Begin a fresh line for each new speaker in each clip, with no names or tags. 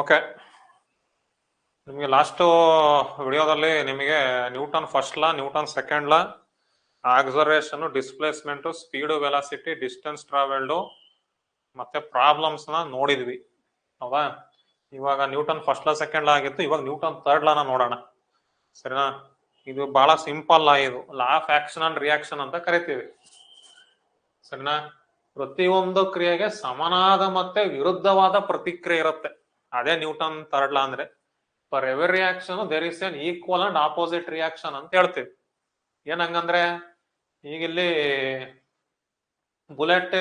Okay. ನಿಮಗೆ last ವಿಡಿಯೋದಲ್ಲಿ ನಿಮಗೆ Newton first law, Newton second law acceleration displacement speed velocity distance travelled ಮತ್ತೆ ಪ್ರಾಬ್ಲಮ್ಸ್ನ ನೋಡಿದ್ವಿ. ಹೌದಾ? ಇವಾಗ Newton first law second law ಆಗಿತ್ತು, ಇವಾಗ ನ್ಯೂಟನ್ ಥರ್ಡ್ ಲಾನ ನೋಡೋಣ. ಸರಿನಾ? ಇದು ಬಹಳ ಸಿಂಪಲ್ ಲಾ ಇದು. Law of action and reaction ಅಂತ ಕರಿತೀವಿ. ಸರಿನಾ? ಪ್ರತಿಯೊಂದು ಕ್ರಿಯೆಗೆ ಸಮನಾದ ಮತ್ತೆ ವಿರುದ್ಧವಾದ ಪ್ರತಿಕ್ರಿಯೆ ಇರುತ್ತೆ. ಅದೇ ನ್ಯೂಟನ್ ಥರ್ಡ್ ಲಾ ಅಂದ್ರೆ for every reaction there is an equal and opposite reaction ಅಂತ ಹೇಳ್ತೀವಿ. ಏನ್ ಹಂಗಂದ್ರೆ, ಈಗ ಇಲ್ಲಿ bullet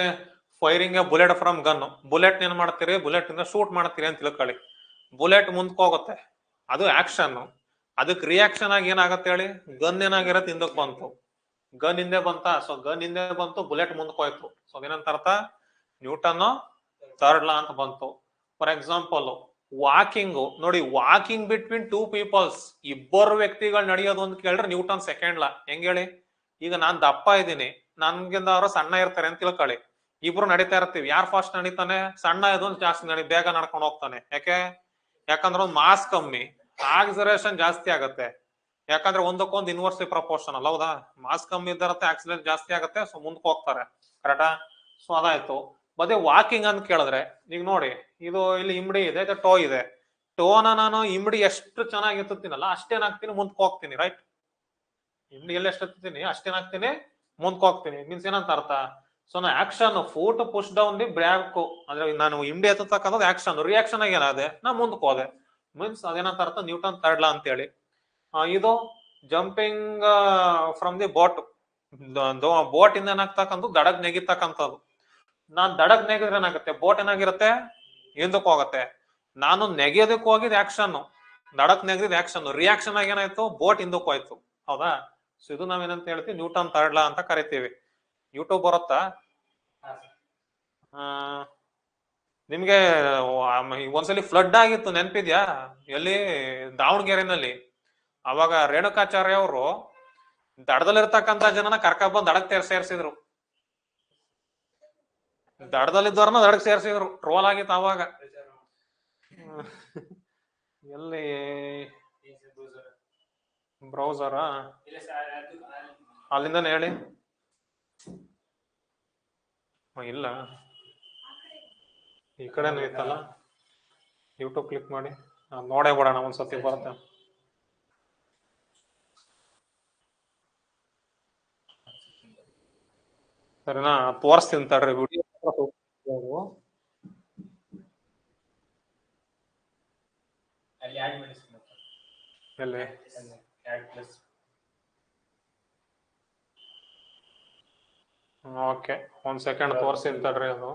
firing a bullet from gun bullet ಏನ್ ಮಾಡ್ತೀರಿ? ಬುಲೆಟ್ ಇಂದ ಶೂಟ್ ಮಾಡ್ತೀರಿ ಅಂತ ತಿಳ್ಕೊಳ್ಳಿ. ಬುಲೆಟ್ ಮುಂದಕ್ಕೆ ಹೋಗುತ್ತೆ. ಅದು ಆಕ್ಷನ್. ಅದಕ್ಕೆ ರಿಯಾಕ್ಷನ್ ಆಗಿ ಏನಾಗತ್ತೆ ಹೇಳಿ? ಗನ್ ಏನಾಗಿರತ್ತೆ? ಹಿಂದಕ್ಕೆ ಬಂತು. ಗನ್ ಹಿಂದೆ ಬಂತ? ಸೊ ಗನ್ ಹಿಂದೆ ಬಂತು, ಬುಲೆಟ್ ಮುಂದಕ್ಕೆ ಹೋಯ್ತು. ಸೊ ಏನಂತ ಅರ್ಥ? ನ್ಯೂಟನ್ ಥರ್ಡ್ ಲಾ ಅಂತ ಬಂತು. ಫಾರ್ ಎಕ್ಸಾಂಪಲ್ ವಾಕಿಂಗ್ ನೋಡಿ ವಾಕಿಂಗ್ ಬಿಟ್ವೀನ್ ಟೂ ಪೀಪಲ್ಸ್ ಇಬ್ಬರು ವ್ಯಕ್ತಿಗಳು ನಡೆಯೋದು ಅಂತ ಕೇಳಿದ್ರೆ ನ್ಯೂಟನ್ ಸೆಕೆಂಡ್ ಲಾ ಹೆಂಗ್ ಹೇಳಿ? ಈಗ ನಾನ್ ದಪ್ಪ ಇದ್ದೀನಿ, ನನ್ಗಿಂದ ಅವರು ಸಣ್ಣ ಇರ್ತಾರೆ ಅಂತ ತಿಳ್ಕೊಳ್ಳಿ. ಇಬ್ರು ನಡೀತಾ ಇರ್ತೀವಿ. ಯಾರು ಫಾಸ್ಟ್ ನಡೀತಾನೆ? ಸಣ್ಣ ಇದೊಂದು ಜಾಸ್ತಿ ನಡಿ, ಬೇಗ ನಡ್ಕೊಂಡು ಹೋಗ್ತಾನೆ. ಯಾಕೆ? ಯಾಕಂದ್ರೆ ಒಂದು ಮಾಸ್ ಕಮ್ಮಿ ಆಕ್ಸರೇಷನ್ ಜಾಸ್ತಿ ಆಗತ್ತೆ. ಯಾಕಂದ್ರೆ ಒಂದಕ್ಕೊಂದು ಇನ್ವರ್ಸಿ ಪ್ರಪೋರ್ಷನ್ ಅಲ್ಲ, ಹೌದಾ? ಮಾಸ್ ಕಮ್ಮಿ ಇದ್ದಾರತ್ತೆ ಆಕ್ಸಿಡೆಂಟ್ ಜಾಸ್ತಿ ಆಗತ್ತೆ ಸೊ ಮುಂದಕ್ಕೆ ಹೋಗ್ತಾರೆ. ಕರೆಕ್ಟಾ ಸೊ ಅದಾಯ್ತು. ಮತ್ತೆ ವಾಕಿಂಗ್ ಅಂತ ಕೇಳಿದ್ರೆ, ಈಗ ನೋಡಿ, ಇದು ಇಲ್ಲಿ ಇಮ್ಡಿ ಇದೆ ಟೋ ಇದೆ. ಟೋನ ನಾನು ಇಮ್ಡಿ ಎಷ್ಟು ಚೆನ್ನಾಗಿ ಎತ್ತುತ್ತೀನಲ್ಲ ಅಷ್ಟೇನಾಗ್ತೀನಿ ಮುಂದಕ್ಕೆ ಹೋಗ್ತೀನಿ ರೈಟ್ ಇಮ್ಡಿ ಎಲ್ಲಿ ಎಷ್ಟು ಎತ್ತುತ್ತೀನಿ ಅಷ್ಟೇನಾಗ್ತೀನಿ ಮುಂದಕ್ಕೆ ಹೋಗ್ತೀನಿ. ಮೀನ್ಸ್ ಏನಂತ ಅರ್ಥ? ಸೊ ನಾ action foot push down the back, ಅಂದ್ರೆ ನಾನು ಇಮ್ಡಿ ಎತ್ತಕ್ಕಂಥದ್ದು ಆಕ್ಷನ್ ರಿಯಾಕ್ಷನ್ ಆಗಿ ಏನಾದೆ, ನಾ ಮುಂದಕ್ಕೆ ಹೋದೆ. ಮೀನ್ಸ್ ಅದೇನಂತ ಅರ್ಥ? ನ್ಯೂಟನ್ ಥರ್ಡ್ ಲಾ ಅಂತೇಳಿ. ಇದು jumping from the boat boat ಇಂದ ಏನಾಗ್ತಕ್ಕಂಥದ್ದು? ದಡಗ್ ನೆಗಿತಕ್ಕಂಥದ್ದು. ನಾನ್ ದಡಗ್ ನೆಗೆದ್ರೆ ಏನಾಗುತ್ತೆ ಬೋಟ್ ಏನಾಗಿರುತ್ತೆ? ಹಿಂದಕ್ಕೆ ಹೋಗುತ್ತೆ. ನಾನು ನೆಗೆಯೋದಕ್ಕೆ ಹೋಗಿದ್ ಆಕ್ಷನ್ ದಡಕ್ ನೆಗೆದಿದ್ ಆಕ್ಷನ್ ರಿಯಾಕ್ಷನ್ ಆಗಿ ಏನಾಯ್ತು? ಬೋಟ್ ಹಿಂದಕ್ಕೆ ಹೋಯ್ತು. ಹೌದಾ? ಸೊ ಇದು ನಾವೇನಂತ ಹೇಳ್ತೀವಿ? ನ್ಯೂಟನ್ ಥರ್ಡ್ ಲಾ ಅಂತ ಕರಿತೀವಿ. ಯೂಟ್ಯೂಬ್ ಬರುತ್ತಾ? ನಿಮ್ಗೆ ಒಂದ್ಸಲಿ ಫ್ಲಡ್ ಆಗಿತ್ತು. ನೆನ್ಪಿದ್ಯಾ? ಎಲ್ಲಿ? ದಾವಣಗೆರೆನಲ್ಲಿ. ಅವಾಗ ರೇಣುಕಾಚಾರ್ಯ ಅವರು ದಡದಲ್ಲಿರ್ತಕ್ಕಂತ ಜನನ ಕರ್ಕ ಬಂದ್ ದಡಕ್ ಸೇರ್ಸಿದ್ರು. ದಡದಲ್ಲಿದ್ದವ್ರನ್ನ ದಡಕ್ಕೆ ಸೇರ್ಸಿದ್ರು. ಟ್ರೋಲ್ ಆಗಿತ್ತು ಅವಾಗ ಎಲ್ಲಿ? ಬ್ರೌಸರ ಅಲ್ಲಿಂದನೇ ಹೇಳಿ. ಇಲ್ಲ. ಈ ಕಡೆನೂ ಇತ್ತಲ್ಲ? ಯೂಟ್ಯೂಬ್ ಕ್ಲಿಕ್ ಮಾಡಿ. ನೋಡೇ ಬಿಡೋಣ, ಒಂದ್ಸತಿ ಬರುತ್ತೆ. ಸರಿನಾ? ತೋರಿಸ್ತೀನಿ ತಡ್ರಿ ವಿಡಿಯೋ
ಅಲ್ಲಿ ಆಡ್ ಮಾಡಿಸ್ತೀನಿ ಆಡ್ ಪ್ಲಸ್
ಓಕೆ ಒಂದು ಸೆಕೆಂಡ್ ತೋರಿಸ್ತೀನಿ ತಡ್ರಿ ಅದು.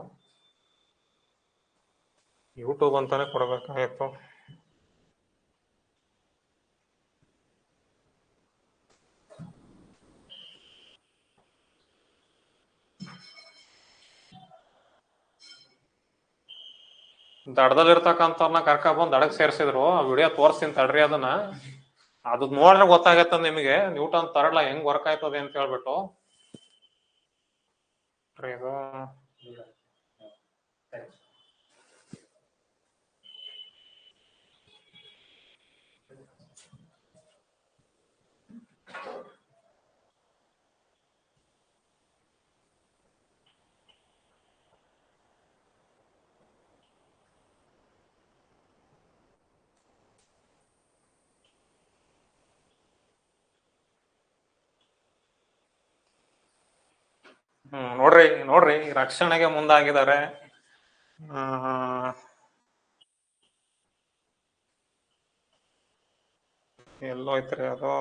ಯೂಟ್ಯೂಬ್ ಅಂತಾನೆ ಕೊಡ್ಬೇಕಾಗಿತ್ತು. ದಡದಲ್ಲಿರ್ತಕ್ಕಂಥವ್ರನ್ನ ಕರ್ಕ ಬಂದು ದಡಕ್ ಸೇರ್ಸಿದ್ರು. ವಿಡಿಯೋ ತೋರಿಸ್ತೀನಿ ತಡ್ರಿ ಅದನ್ನ. ಅದು ನೋಡ್ರೆ ಗೊತ್ತಾಗತ್ತ ನಿಮಗೆ. ನ್ಯೂಟನ್ ತರಲ್ಲ ಹೆಂಗ್ ವರ್ಕ್ ಆಯ್ತದೆ ಅಂತ ಹೇಳ್ಬಿಟ್ಟು. ಇದು ಹ್ಮ್ ನೋಡ್ರಿ ನೋಡ್ರಿ ರಕ್ಷಣೆಗೆ ಮುಂದಾಗಿದ್ದಾರೆ. ಎಲ್ಲೋಯ್ತ್ರಿ ಅದು.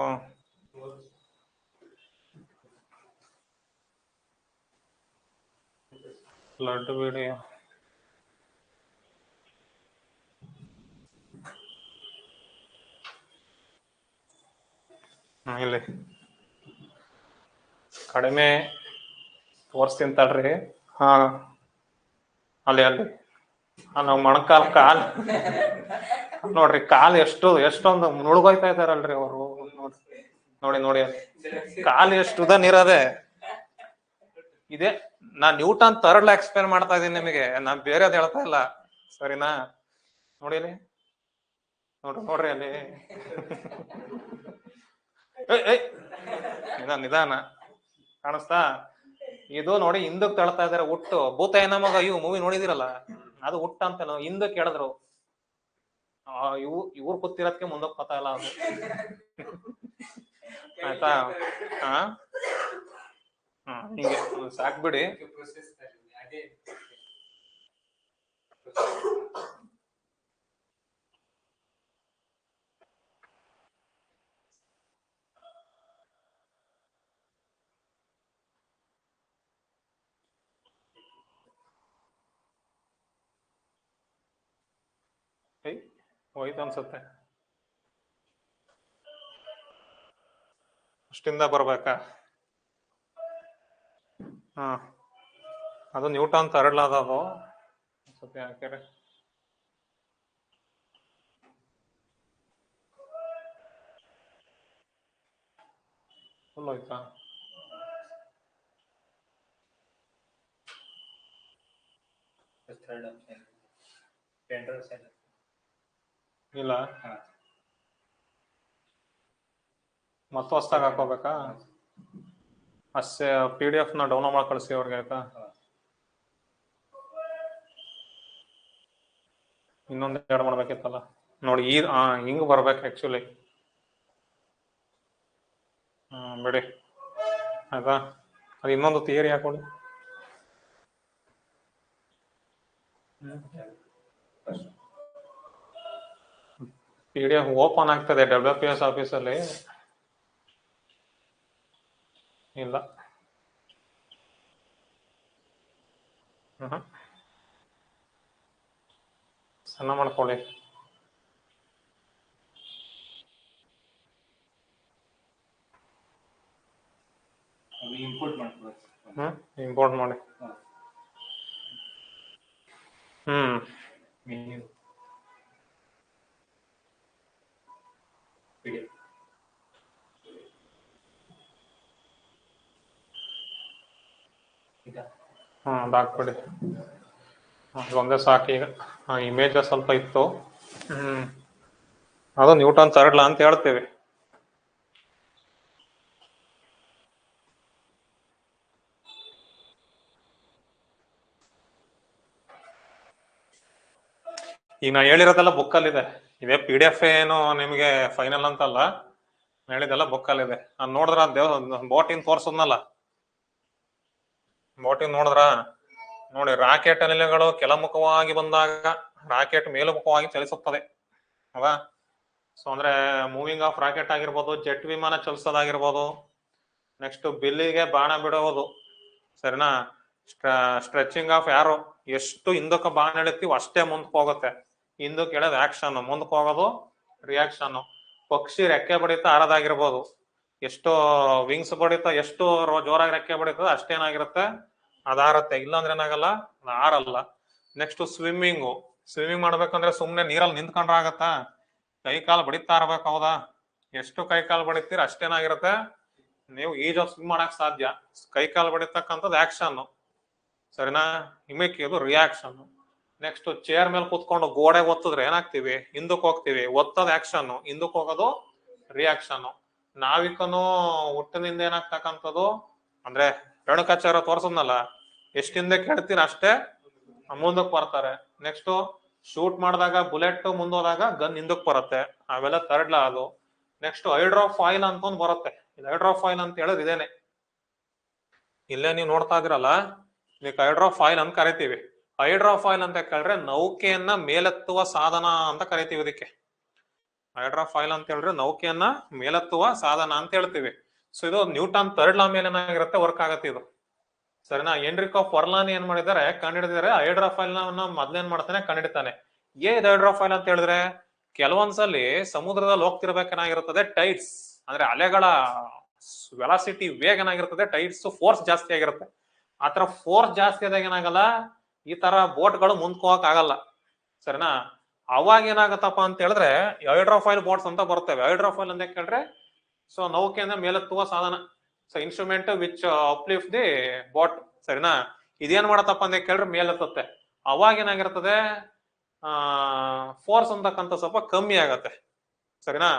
ಲಡ್ಡು ಬಿಡಿ. ಇಲ್ಲಿ. ಕಡಿಮೆ ತೋರಿಸ್ತೀನಿ ತಡ್ರಿ. ಹಾ. ಅಲ್ಲಿ ಅಲ್ಲಿ. ನಾವು ಮೊಣಕಾಲ್ ಕಾಲ್. ನೋಡ್ರಿ, ಕಾಲ್ ಎಷ್ಟು, ಎಷ್ಟೊಂದು ಮುಳುಗೋಯ್ತಾ ಇದಾರಲ್ರಿ ಅವರು. ನೋಡಿ ನೋಡಿ. ಕಾಲ್ ಎಷ್ಟು ಉದ ನೀರದೆ. ಇದೆ, ನಾ ನ್ಯೂಟನ್ ತರ್ಡ್ ಎಕ್ಸ್ಪ್ಲೇನ್ ಮಾಡ್ತಾ ಇದೀನಿ ನಿಮಗೆ. ನಾನ್ ಬೇರೆದ್ ಹೇಳ್ತಾ ಇಲ್ಲ. ಸರಿನಾ? ನೋಡಿಲಿ ನೋಡ್ರಿ ನೋಡ್ರಿ ಅಲ್ಲಿ. ನಿಧಾನ ನಿಧಾನ. ಕಾಣಿಸ್ತಾ? ಇದು ನೋಡಿ ಹಿಂದಕ್ ತಳ್ತಾ ಇದಾರೆ ಹುಟ್ಟು. ಭೂತ ಏನ ಮಗ ಇವು ಮೂವಿ ನೋಡಿದಿರಲ್ಲ? ಅದು ಹುಟ್ಟ ಅಂತ ಹಿಂದಕ್ ಹೇಳಿದ್ರು. ಇವು, ಇವ್ರು ಕೂತಿರೋದಕ್ಕೆ ಮುಂದಕ್ಕೆ ಪತ ಇಲ್ಲ ಅದು. ಆಯ್ತಾ? ಹಾ, ಹಿಂಗೆ. ಸಾಕ್ಬಿಡಿ. ಏಯ್, ಹೋಯ್ತು ಅನ್ಸುತ್ತೆ. ಅಷ್ಟಿಂದ ಬರ್ಬೇಕಾ? ಹಾ. ಅದು ನ್ಯೂಟನ್ ತರಡ್ಲ ಅದು ಅನ್ಸುತ್ತೆ ಯಾಕೆ ಫುಲ್ ಹೋಯ್ತಾ?
ಥರ್ಡ್ ಆಪ್ಷನ್ ಟೆಂಡರ್ ಸೆಲ್
ಇಲ್ಲ. ಮತ್ತ ಹೊಸ್ದಾಗ್ ಹಾಕೋಬೇಕಾ ಅಷ್ಟೇ ಪಿ ಡಿ ಎಫ್ನ ಡೌನ್ಲೋಡ್ ಮಾಡಿ ಕಳಿಸಿ ಅವ್ರಿಗೆ ಆಯ್ತಾ? ಇನ್ನೊಂದು ಎರಡು ಮಾಡ್ಬೇಕಿತ್ತಲ್ಲ? ನೋಡಿ ಈ ಹಿಂಗ್ ಬರ್ಬೇಕು ಆಕ್ಚುಲಿ ಹ್ಮ್ ಬಿಡಿ. ಆಯ್ತಾ? ಅದು ಇನ್ನೊಂದು ಥಿಯರಿ ಹಾಕೊಳ್ಳಿ ಪಿ ಡಿ ಎಫ್ ಓಪನ್ ಆಗ್ತದೆ ಡಬ್ಲ್ಯೂ ಪಿ ಎಸ್ ಆಫೀಸಲ್ಲಿ ಇಲ್ಲ ಹ್ಮ್ ಸಣ್ಣ ಮಾಡ್ಕೊಳ್ಳಿ
ಅದು ಇಂಪೋರ್ಟ್ ಮಾಡ್ಕೋಬೇಕು
ಹ್ಮ್ ಇಂಪೋರ್ಟ್ ಮಾಡಿ ಹ್ಮ್
ಮೆನ್ಯೂ ಪಿ ಡಿ ಎಫ್ ಈಗ.
ಹ್ಮ್ ಬಾಕ್ಬಿಡಿ ಹಾಕ್ಬಿಡಿ ಒಂದೇ ಸಾಕು ಈಗ. ಇಮೇಜ್ ಸ್ವಲ್ಪ ಇತ್ತು. ಹ್ಮ್. ಅದು ನ್ಯೂಟನ್ ತರಡ್ಲ ಅಂತ ಹೇಳ್ತೇವೆ. ಈಗ ನಾ ಹೇಳಿರೋದೆಲ್ಲ ಬುಕ್ಕಲ್ಲಿದೆ. ಇದೇ ಪಿ ಡಿ ಎಫ್ ಏನು ನಿಮಗೆ ಫೈನಲ್ ಅಂತಲ್ಲ. ಹೇಳಿದೆಲ್ಲ ಬುಕ್ಕಲ್ಲಿದೆ. ನಾನು ನೋಡಿದ್ರೆ ದೇವ್ ಬೋಟಿನ್ ತೋರ್ಸದ್ನಲ್ಲ. ಬೋಟಿನ್ ನೋಡಿದ್ರ? ನೋಡಿ, ರಾಕೆಟ್ ಅನಿಲಗಳು ಕೆಳಮುಖವಾಗಿ ಬಂದಾಗ ರಾಕೆಟ್ ಮೇಲುಮುಖವಾಗಿ ಚಲಿಸುತ್ತದೆ. ಅಲ್ವಾ? ಸೊ ಅಂದ್ರೆ ಮೂವಿಂಗ್ ಆಫ್ ರಾಕೆಟ್ ಆಗಿರ್ಬೋದು ಜೆಟ್ ವಿಮಾನ ಚಲಿಸೋದಾಗಿರ್ಬೋದು ನೆಕ್ಸ್ಟ್ ಬಿಲ್ಲಿಗೆ ಬಾಣ ಬಿಡೋದು. ಸರಿನಾ? ಸ್ಟ್ರೆಚಿಂಗ್ ಆಫ್ ಯಾರು ಎಷ್ಟು ಹಿಂದಕ್ಕೆ ಬಾಣ ಎಳಿತೀವಿ ಅಷ್ಟೇ ಮುಂದಕ್ಕೆ ಹೋಗುತ್ತೆ. ಹಿಂದಕ್ಕೆ ಎಳೆದು ಆಕ್ಷನ್ ಮುಂದಕ್ಕೆ ಹೋಗೋದು ರಿಯಾಕ್ಷನ್ ಪಕ್ಷಿ ರೆಕ್ಕೆ ಬಡಿತ ಹಾರೋದಾಗಿರ್ಬೋದು ಎಷ್ಟು ವಿಂಗ್ಸ್ ಬಡಿತ, ಎಷ್ಟು ಜೋರಾಗಿ ರೆಕ್ಕೆ ಬಡಿತದ ಅಷ್ಟೇನಾಗಿರುತ್ತೆ? ಅದಾರತ್ತೆ ಇಲ್ಲಾಂದ್ರೆ ಏನಾಗಲ್ಲ? ಆರಲ್ಲ. ನೆಕ್ಸ್ಟ್ ಸ್ವಿಮ್ಮಿಂಗು ಸ್ವಿಮ್ಮಿಂಗ್ ಮಾಡ್ಬೇಕಂದ್ರೆ ಸುಮ್ಮನೆ ನೀರಲ್ಲಿ ನಿಂತ್ಕೊಂಡ್ರೆ ಆಗತ್ತಾ? ಕೈ ಕಾಲು ಬಡಿತಾ ಇರ್ಬೇಕು, ಹೌದಾ? ಎಷ್ಟು ಕೈ ಕಾಲು ಬಡಿತೀರ ಅಷ್ಟೇನಾಗಿರುತ್ತೆ? ನೀವು ಈಜೋ ಸ್ವಿಮ್ ಮಾಡಕ್ ಸಾಧ್ಯ. ಕೈ ಕಾಲು ಬಡಿತಕ್ಕಂಥದ್ದು ಆಕ್ಷನ್ ಸರಿನಾ? ಇಮಿಕ್ ಇದು ರಿಯಾಕ್ಷನ್ ನೆಕ್ಸ್ಟ್ ಚೇರ್ ಮೇಲೆ ಕೂತ್ಕೊಂಡು ಗೋಡೆ ಒತ್ತಿದ್ರೆ ಏನಾಗ್ತೀವಿ? ಹಿಂದಕ್ಕೆ ಹೋಗ್ತೀವಿ. ಒತ್ತದ ಆಕ್ಷನ್ ಹಿಂದಕ್ಕೆ ಹೋಗೋದು ರಿಯಾಕ್ಷನ್ ನಾವಿಕನು ಹುಟ್ಟಿನಿಂದ ಏನಾಗ್ತಕ್ಕಂಥದ್ದು, ಅಂದ್ರೆ ರೇಣುಕಾಚಾರ್ಯ ತೋರ್ಸದ್ನಲ್ಲ ಎಷ್ಟಿಂದ ಕೇಳ್ತೀರ ಅಷ್ಟೇ ಮುಂದಕ್ಕೆ ಬರ್ತಾರೆ. ನೆಕ್ಸ್ಟ್ ಶೂಟ್ ಮಾಡಿದಾಗ ಬುಲೆಟ್ ಮುಂದೋದಾಗ ಗನ್ ಹಿಂದಕ್ಕೆ ಬರುತ್ತೆ. ಅವೆಲ್ಲ ತರ್ಡ್ಲ ಅದು. ನೆಕ್ಸ್ಟ್ ಹೈಡ್ರೋಫಾಯಿಲ್ ಅಂತ ಒಂದು ಬರುತ್ತೆ. ಇದು ಹೈಡ್ರೋಫಾಯಿಲ್ ಅಂತ ಹೇಳೋದು ಇದೇನೆ. ಇಲ್ಲೇ ನೀವು ನೋಡ್ತಾ ಇದಿರಲ್ಲ ಇದಕ್ಕೆ ಹೈಡ್ರೋಫಾಯಿಲ್ ಅಂತ ಕರಿತೀವಿ. ಹೈಡ್ರೋಫಾಯಿಲ್ ಅಂತ ಕೇಳಿದ್ರೆ ನೌಕೆಯನ್ನ ಮೇಲೆತ್ತುವ ಸಾಧನ ಅಂತ ಕರಿತೀವಿ ಇದಕ್ಕೆ. ಹೈಡ್ರೋಫಾಯಿಲ್ ಅಂತ ಹೇಳಿದ್ರೆ ನೌಕೆಯನ್ನ ಮೇಲೆತ್ತುವ ಸಾಧನ ಅಂತ ಹೇಳ್ತೀವಿ. ಸೊ ಇದು ನ್ಯೂಟನ್ ಥರ್ಡ್ ಲಾ ಮೇಲೆ ಏನಾಗಿರುತ್ತೆ ವರ್ಕ್ ಆಗತ್ತೆ ಇದು. ಸರಿನಾ? ಎಂಡ್ರಿಕ್ ಆಫ್ ವರ್ಲಾನ್ ಏನ್ ಮಾಡಿದ್ದಾರೆ? ಕಂಡಿಡಿದಾರೆ ಹೈಡ್ರಾಫಾಯಿಲ್ನ ಮೊದ್ಲೇನ್ ಮಾಡ್ತಾನೆ? ಕಂಡಿಡ್ತಾನೆ. ಏ ಇದು ಹೈಡ್ರಾಫಾಯಿಲ್ ಅಂತ ಹೇಳಿದ್ರೆ, ಕೆಲವೊಂದ್ಸಲಿ ಸಮುದ್ರದಲ್ಲಿ ಹೋಗ್ತಿರ್ಬೇಕೇನಾಗಿರುತ್ತದೆ ಟೈಟ್ಸ್ ಅಂದ್ರೆ ಅಲೆಗಳ ವೆಲಾಸಿಟಿ ವೇಗ ಏನಾಗಿರ್ತದೆ ಟೈಟ್ಸ್ ಫೋರ್ಸ್ ಜಾಸ್ತಿ ಆಗಿರುತ್ತೆ. ಆತರ ಫೋರ್ಸ್ ಜಾಸ್ತಿ ಆದಾಗ ಏನಾಗಲ್ಲ, ಈ ತರ ಬೋಟ್ಗಳು ಮುಂದ್ಕೋಕ್ ಆಗಲ್ಲ. ಸರಿನಾ? ಅವಾಗ ಏನಾಗತ್ತಪ್ಪ ಅಂತ ಹೇಳಿದ್ರೆ ಹೈಡ್ರೋಫೈಲ್ ಬೋಟ್ಸ್ ಅಂತ ಬರ್ತವೆ ಹೈಡ್ರೋಫೈಲ್ ಅಂತ ಕೇಳಿದ್ರೆ ಸೊ ನೌಕೆ ಅಂದ್ರೆ ಮೇಲೆತ್ತುವ ಸಾಧನ. So instrument which uplift the boat ಸರಿನಾ? ಇದೇನ್ ಮಾಡತ್ತಪ್ಪ ಅಂತ ಕೇಳಿದ್ರೆ ಮೇಲೆತ್ತತ್ತೆ ಅವಾಗ ಏನಾಗಿರ್ತದೆ? ಫೋರ್ಸ್ ಅಂತಕ್ಕಂಥ ಸ್ವಲ್ಪ ಕಮ್ಮಿ ಆಗತ್ತೆ. ಸರಿನಾ?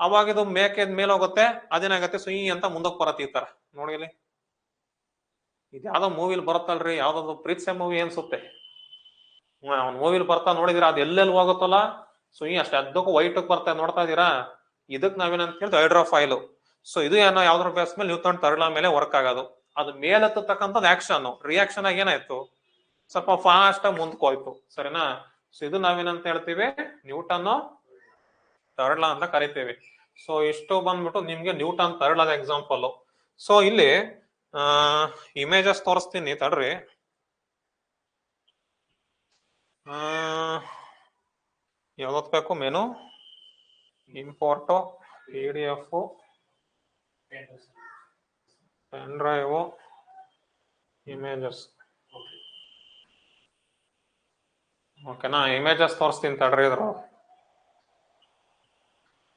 ಅವಾಗ ಇದು ಮೇಕೆ ಮೇಲೆ ಹೋಗುತ್ತೆ, ಅದೇನಾಗತ್ತೆ? ಸುಯಿ ಅಂತ ಮುಂದಕ್ಕೆ ಬರತ್ತೆ ಈ ತರ. ನೋಡಿ ಇದು ಯಾವ್ದೋ ಮೂವಿಲಿ ಬರುತ್ತಲ್ರಿ ಯಾವ್ದಾದ್ರು ಪ್ರೀತ್ಸೆ ಮೂವಿ ಅನ್ಸುತ್ತೆ ಅವ್ನ ಮೂವಿಲಿ ಬರ್ತಾ ನೋಡಿದಿರ? ಅದು ಎಲ್ಲೆಲ್ಲಿ ಹೋಗುತ್ತಲ್ಲ? ಈ ಅಷ್ಟೇ ಅದಕ್ಕೂ ವೈಟ್ ಬರ್ತಾ ನೋಡ್ತಾ ಇದೀರಾ? ಇದಕ್ ನಾವೇನಂತ ಹೇಳಿದ್ರೆ ಹೈಡ್ರೋಫೈಲು ಸೊ ಇದು ಏನೋ ಯಾವ್ದ್ರ ಬೇಸ್ ಮೇಲೆ ನ್ಯೂಟನ್ ತರಳ ಮೇಲೆ ವರ್ಕ್ ಆಗೋದು. ಅದು ಮೇಲೆತ್ತಕ್ಕಂಥದ್ದು ಆಕ್ಷನ್ ರಿಯಾಕ್ಷನ್ ಆಗಿ ಏನಾಯ್ತು? ಸ್ವಲ್ಪ ಫಾಸ್ಟ್ ಆಗಿ ಮುಂದ್ಕೋಯ್ತು. ಸರಿನಾ? ಸೊ ಇದು ನಾವೇನಂತ ಹೇಳ್ತೀವಿ? ನ್ಯೂಟನ್ ತರಳ ಅಂತ ಕರಿತೀವಿ. ಸೊ ಇಷ್ಟು ಬಂದ್ಬಿಟ್ಟು ನಿಮ್ಗೆ ನ್ಯೂಟನ್ ತರಳದ ಎಕ್ಸಾಂಪಲ್ ಸೊ ಇಲ್ಲಿ ಇಮೇಜಸ್ ತೋರಿಸ್ತೀನಿ ತಡ್ರಿ. ಆ ಯಾವ್ದು ಬೇಕು menu import P D F. Pen drive images ಓಕೆನಾ ಇಮೇಜಸ್ ತೋರಿಸ್ತೀನಿ ತಡ್ರಿ ಇದ್ರು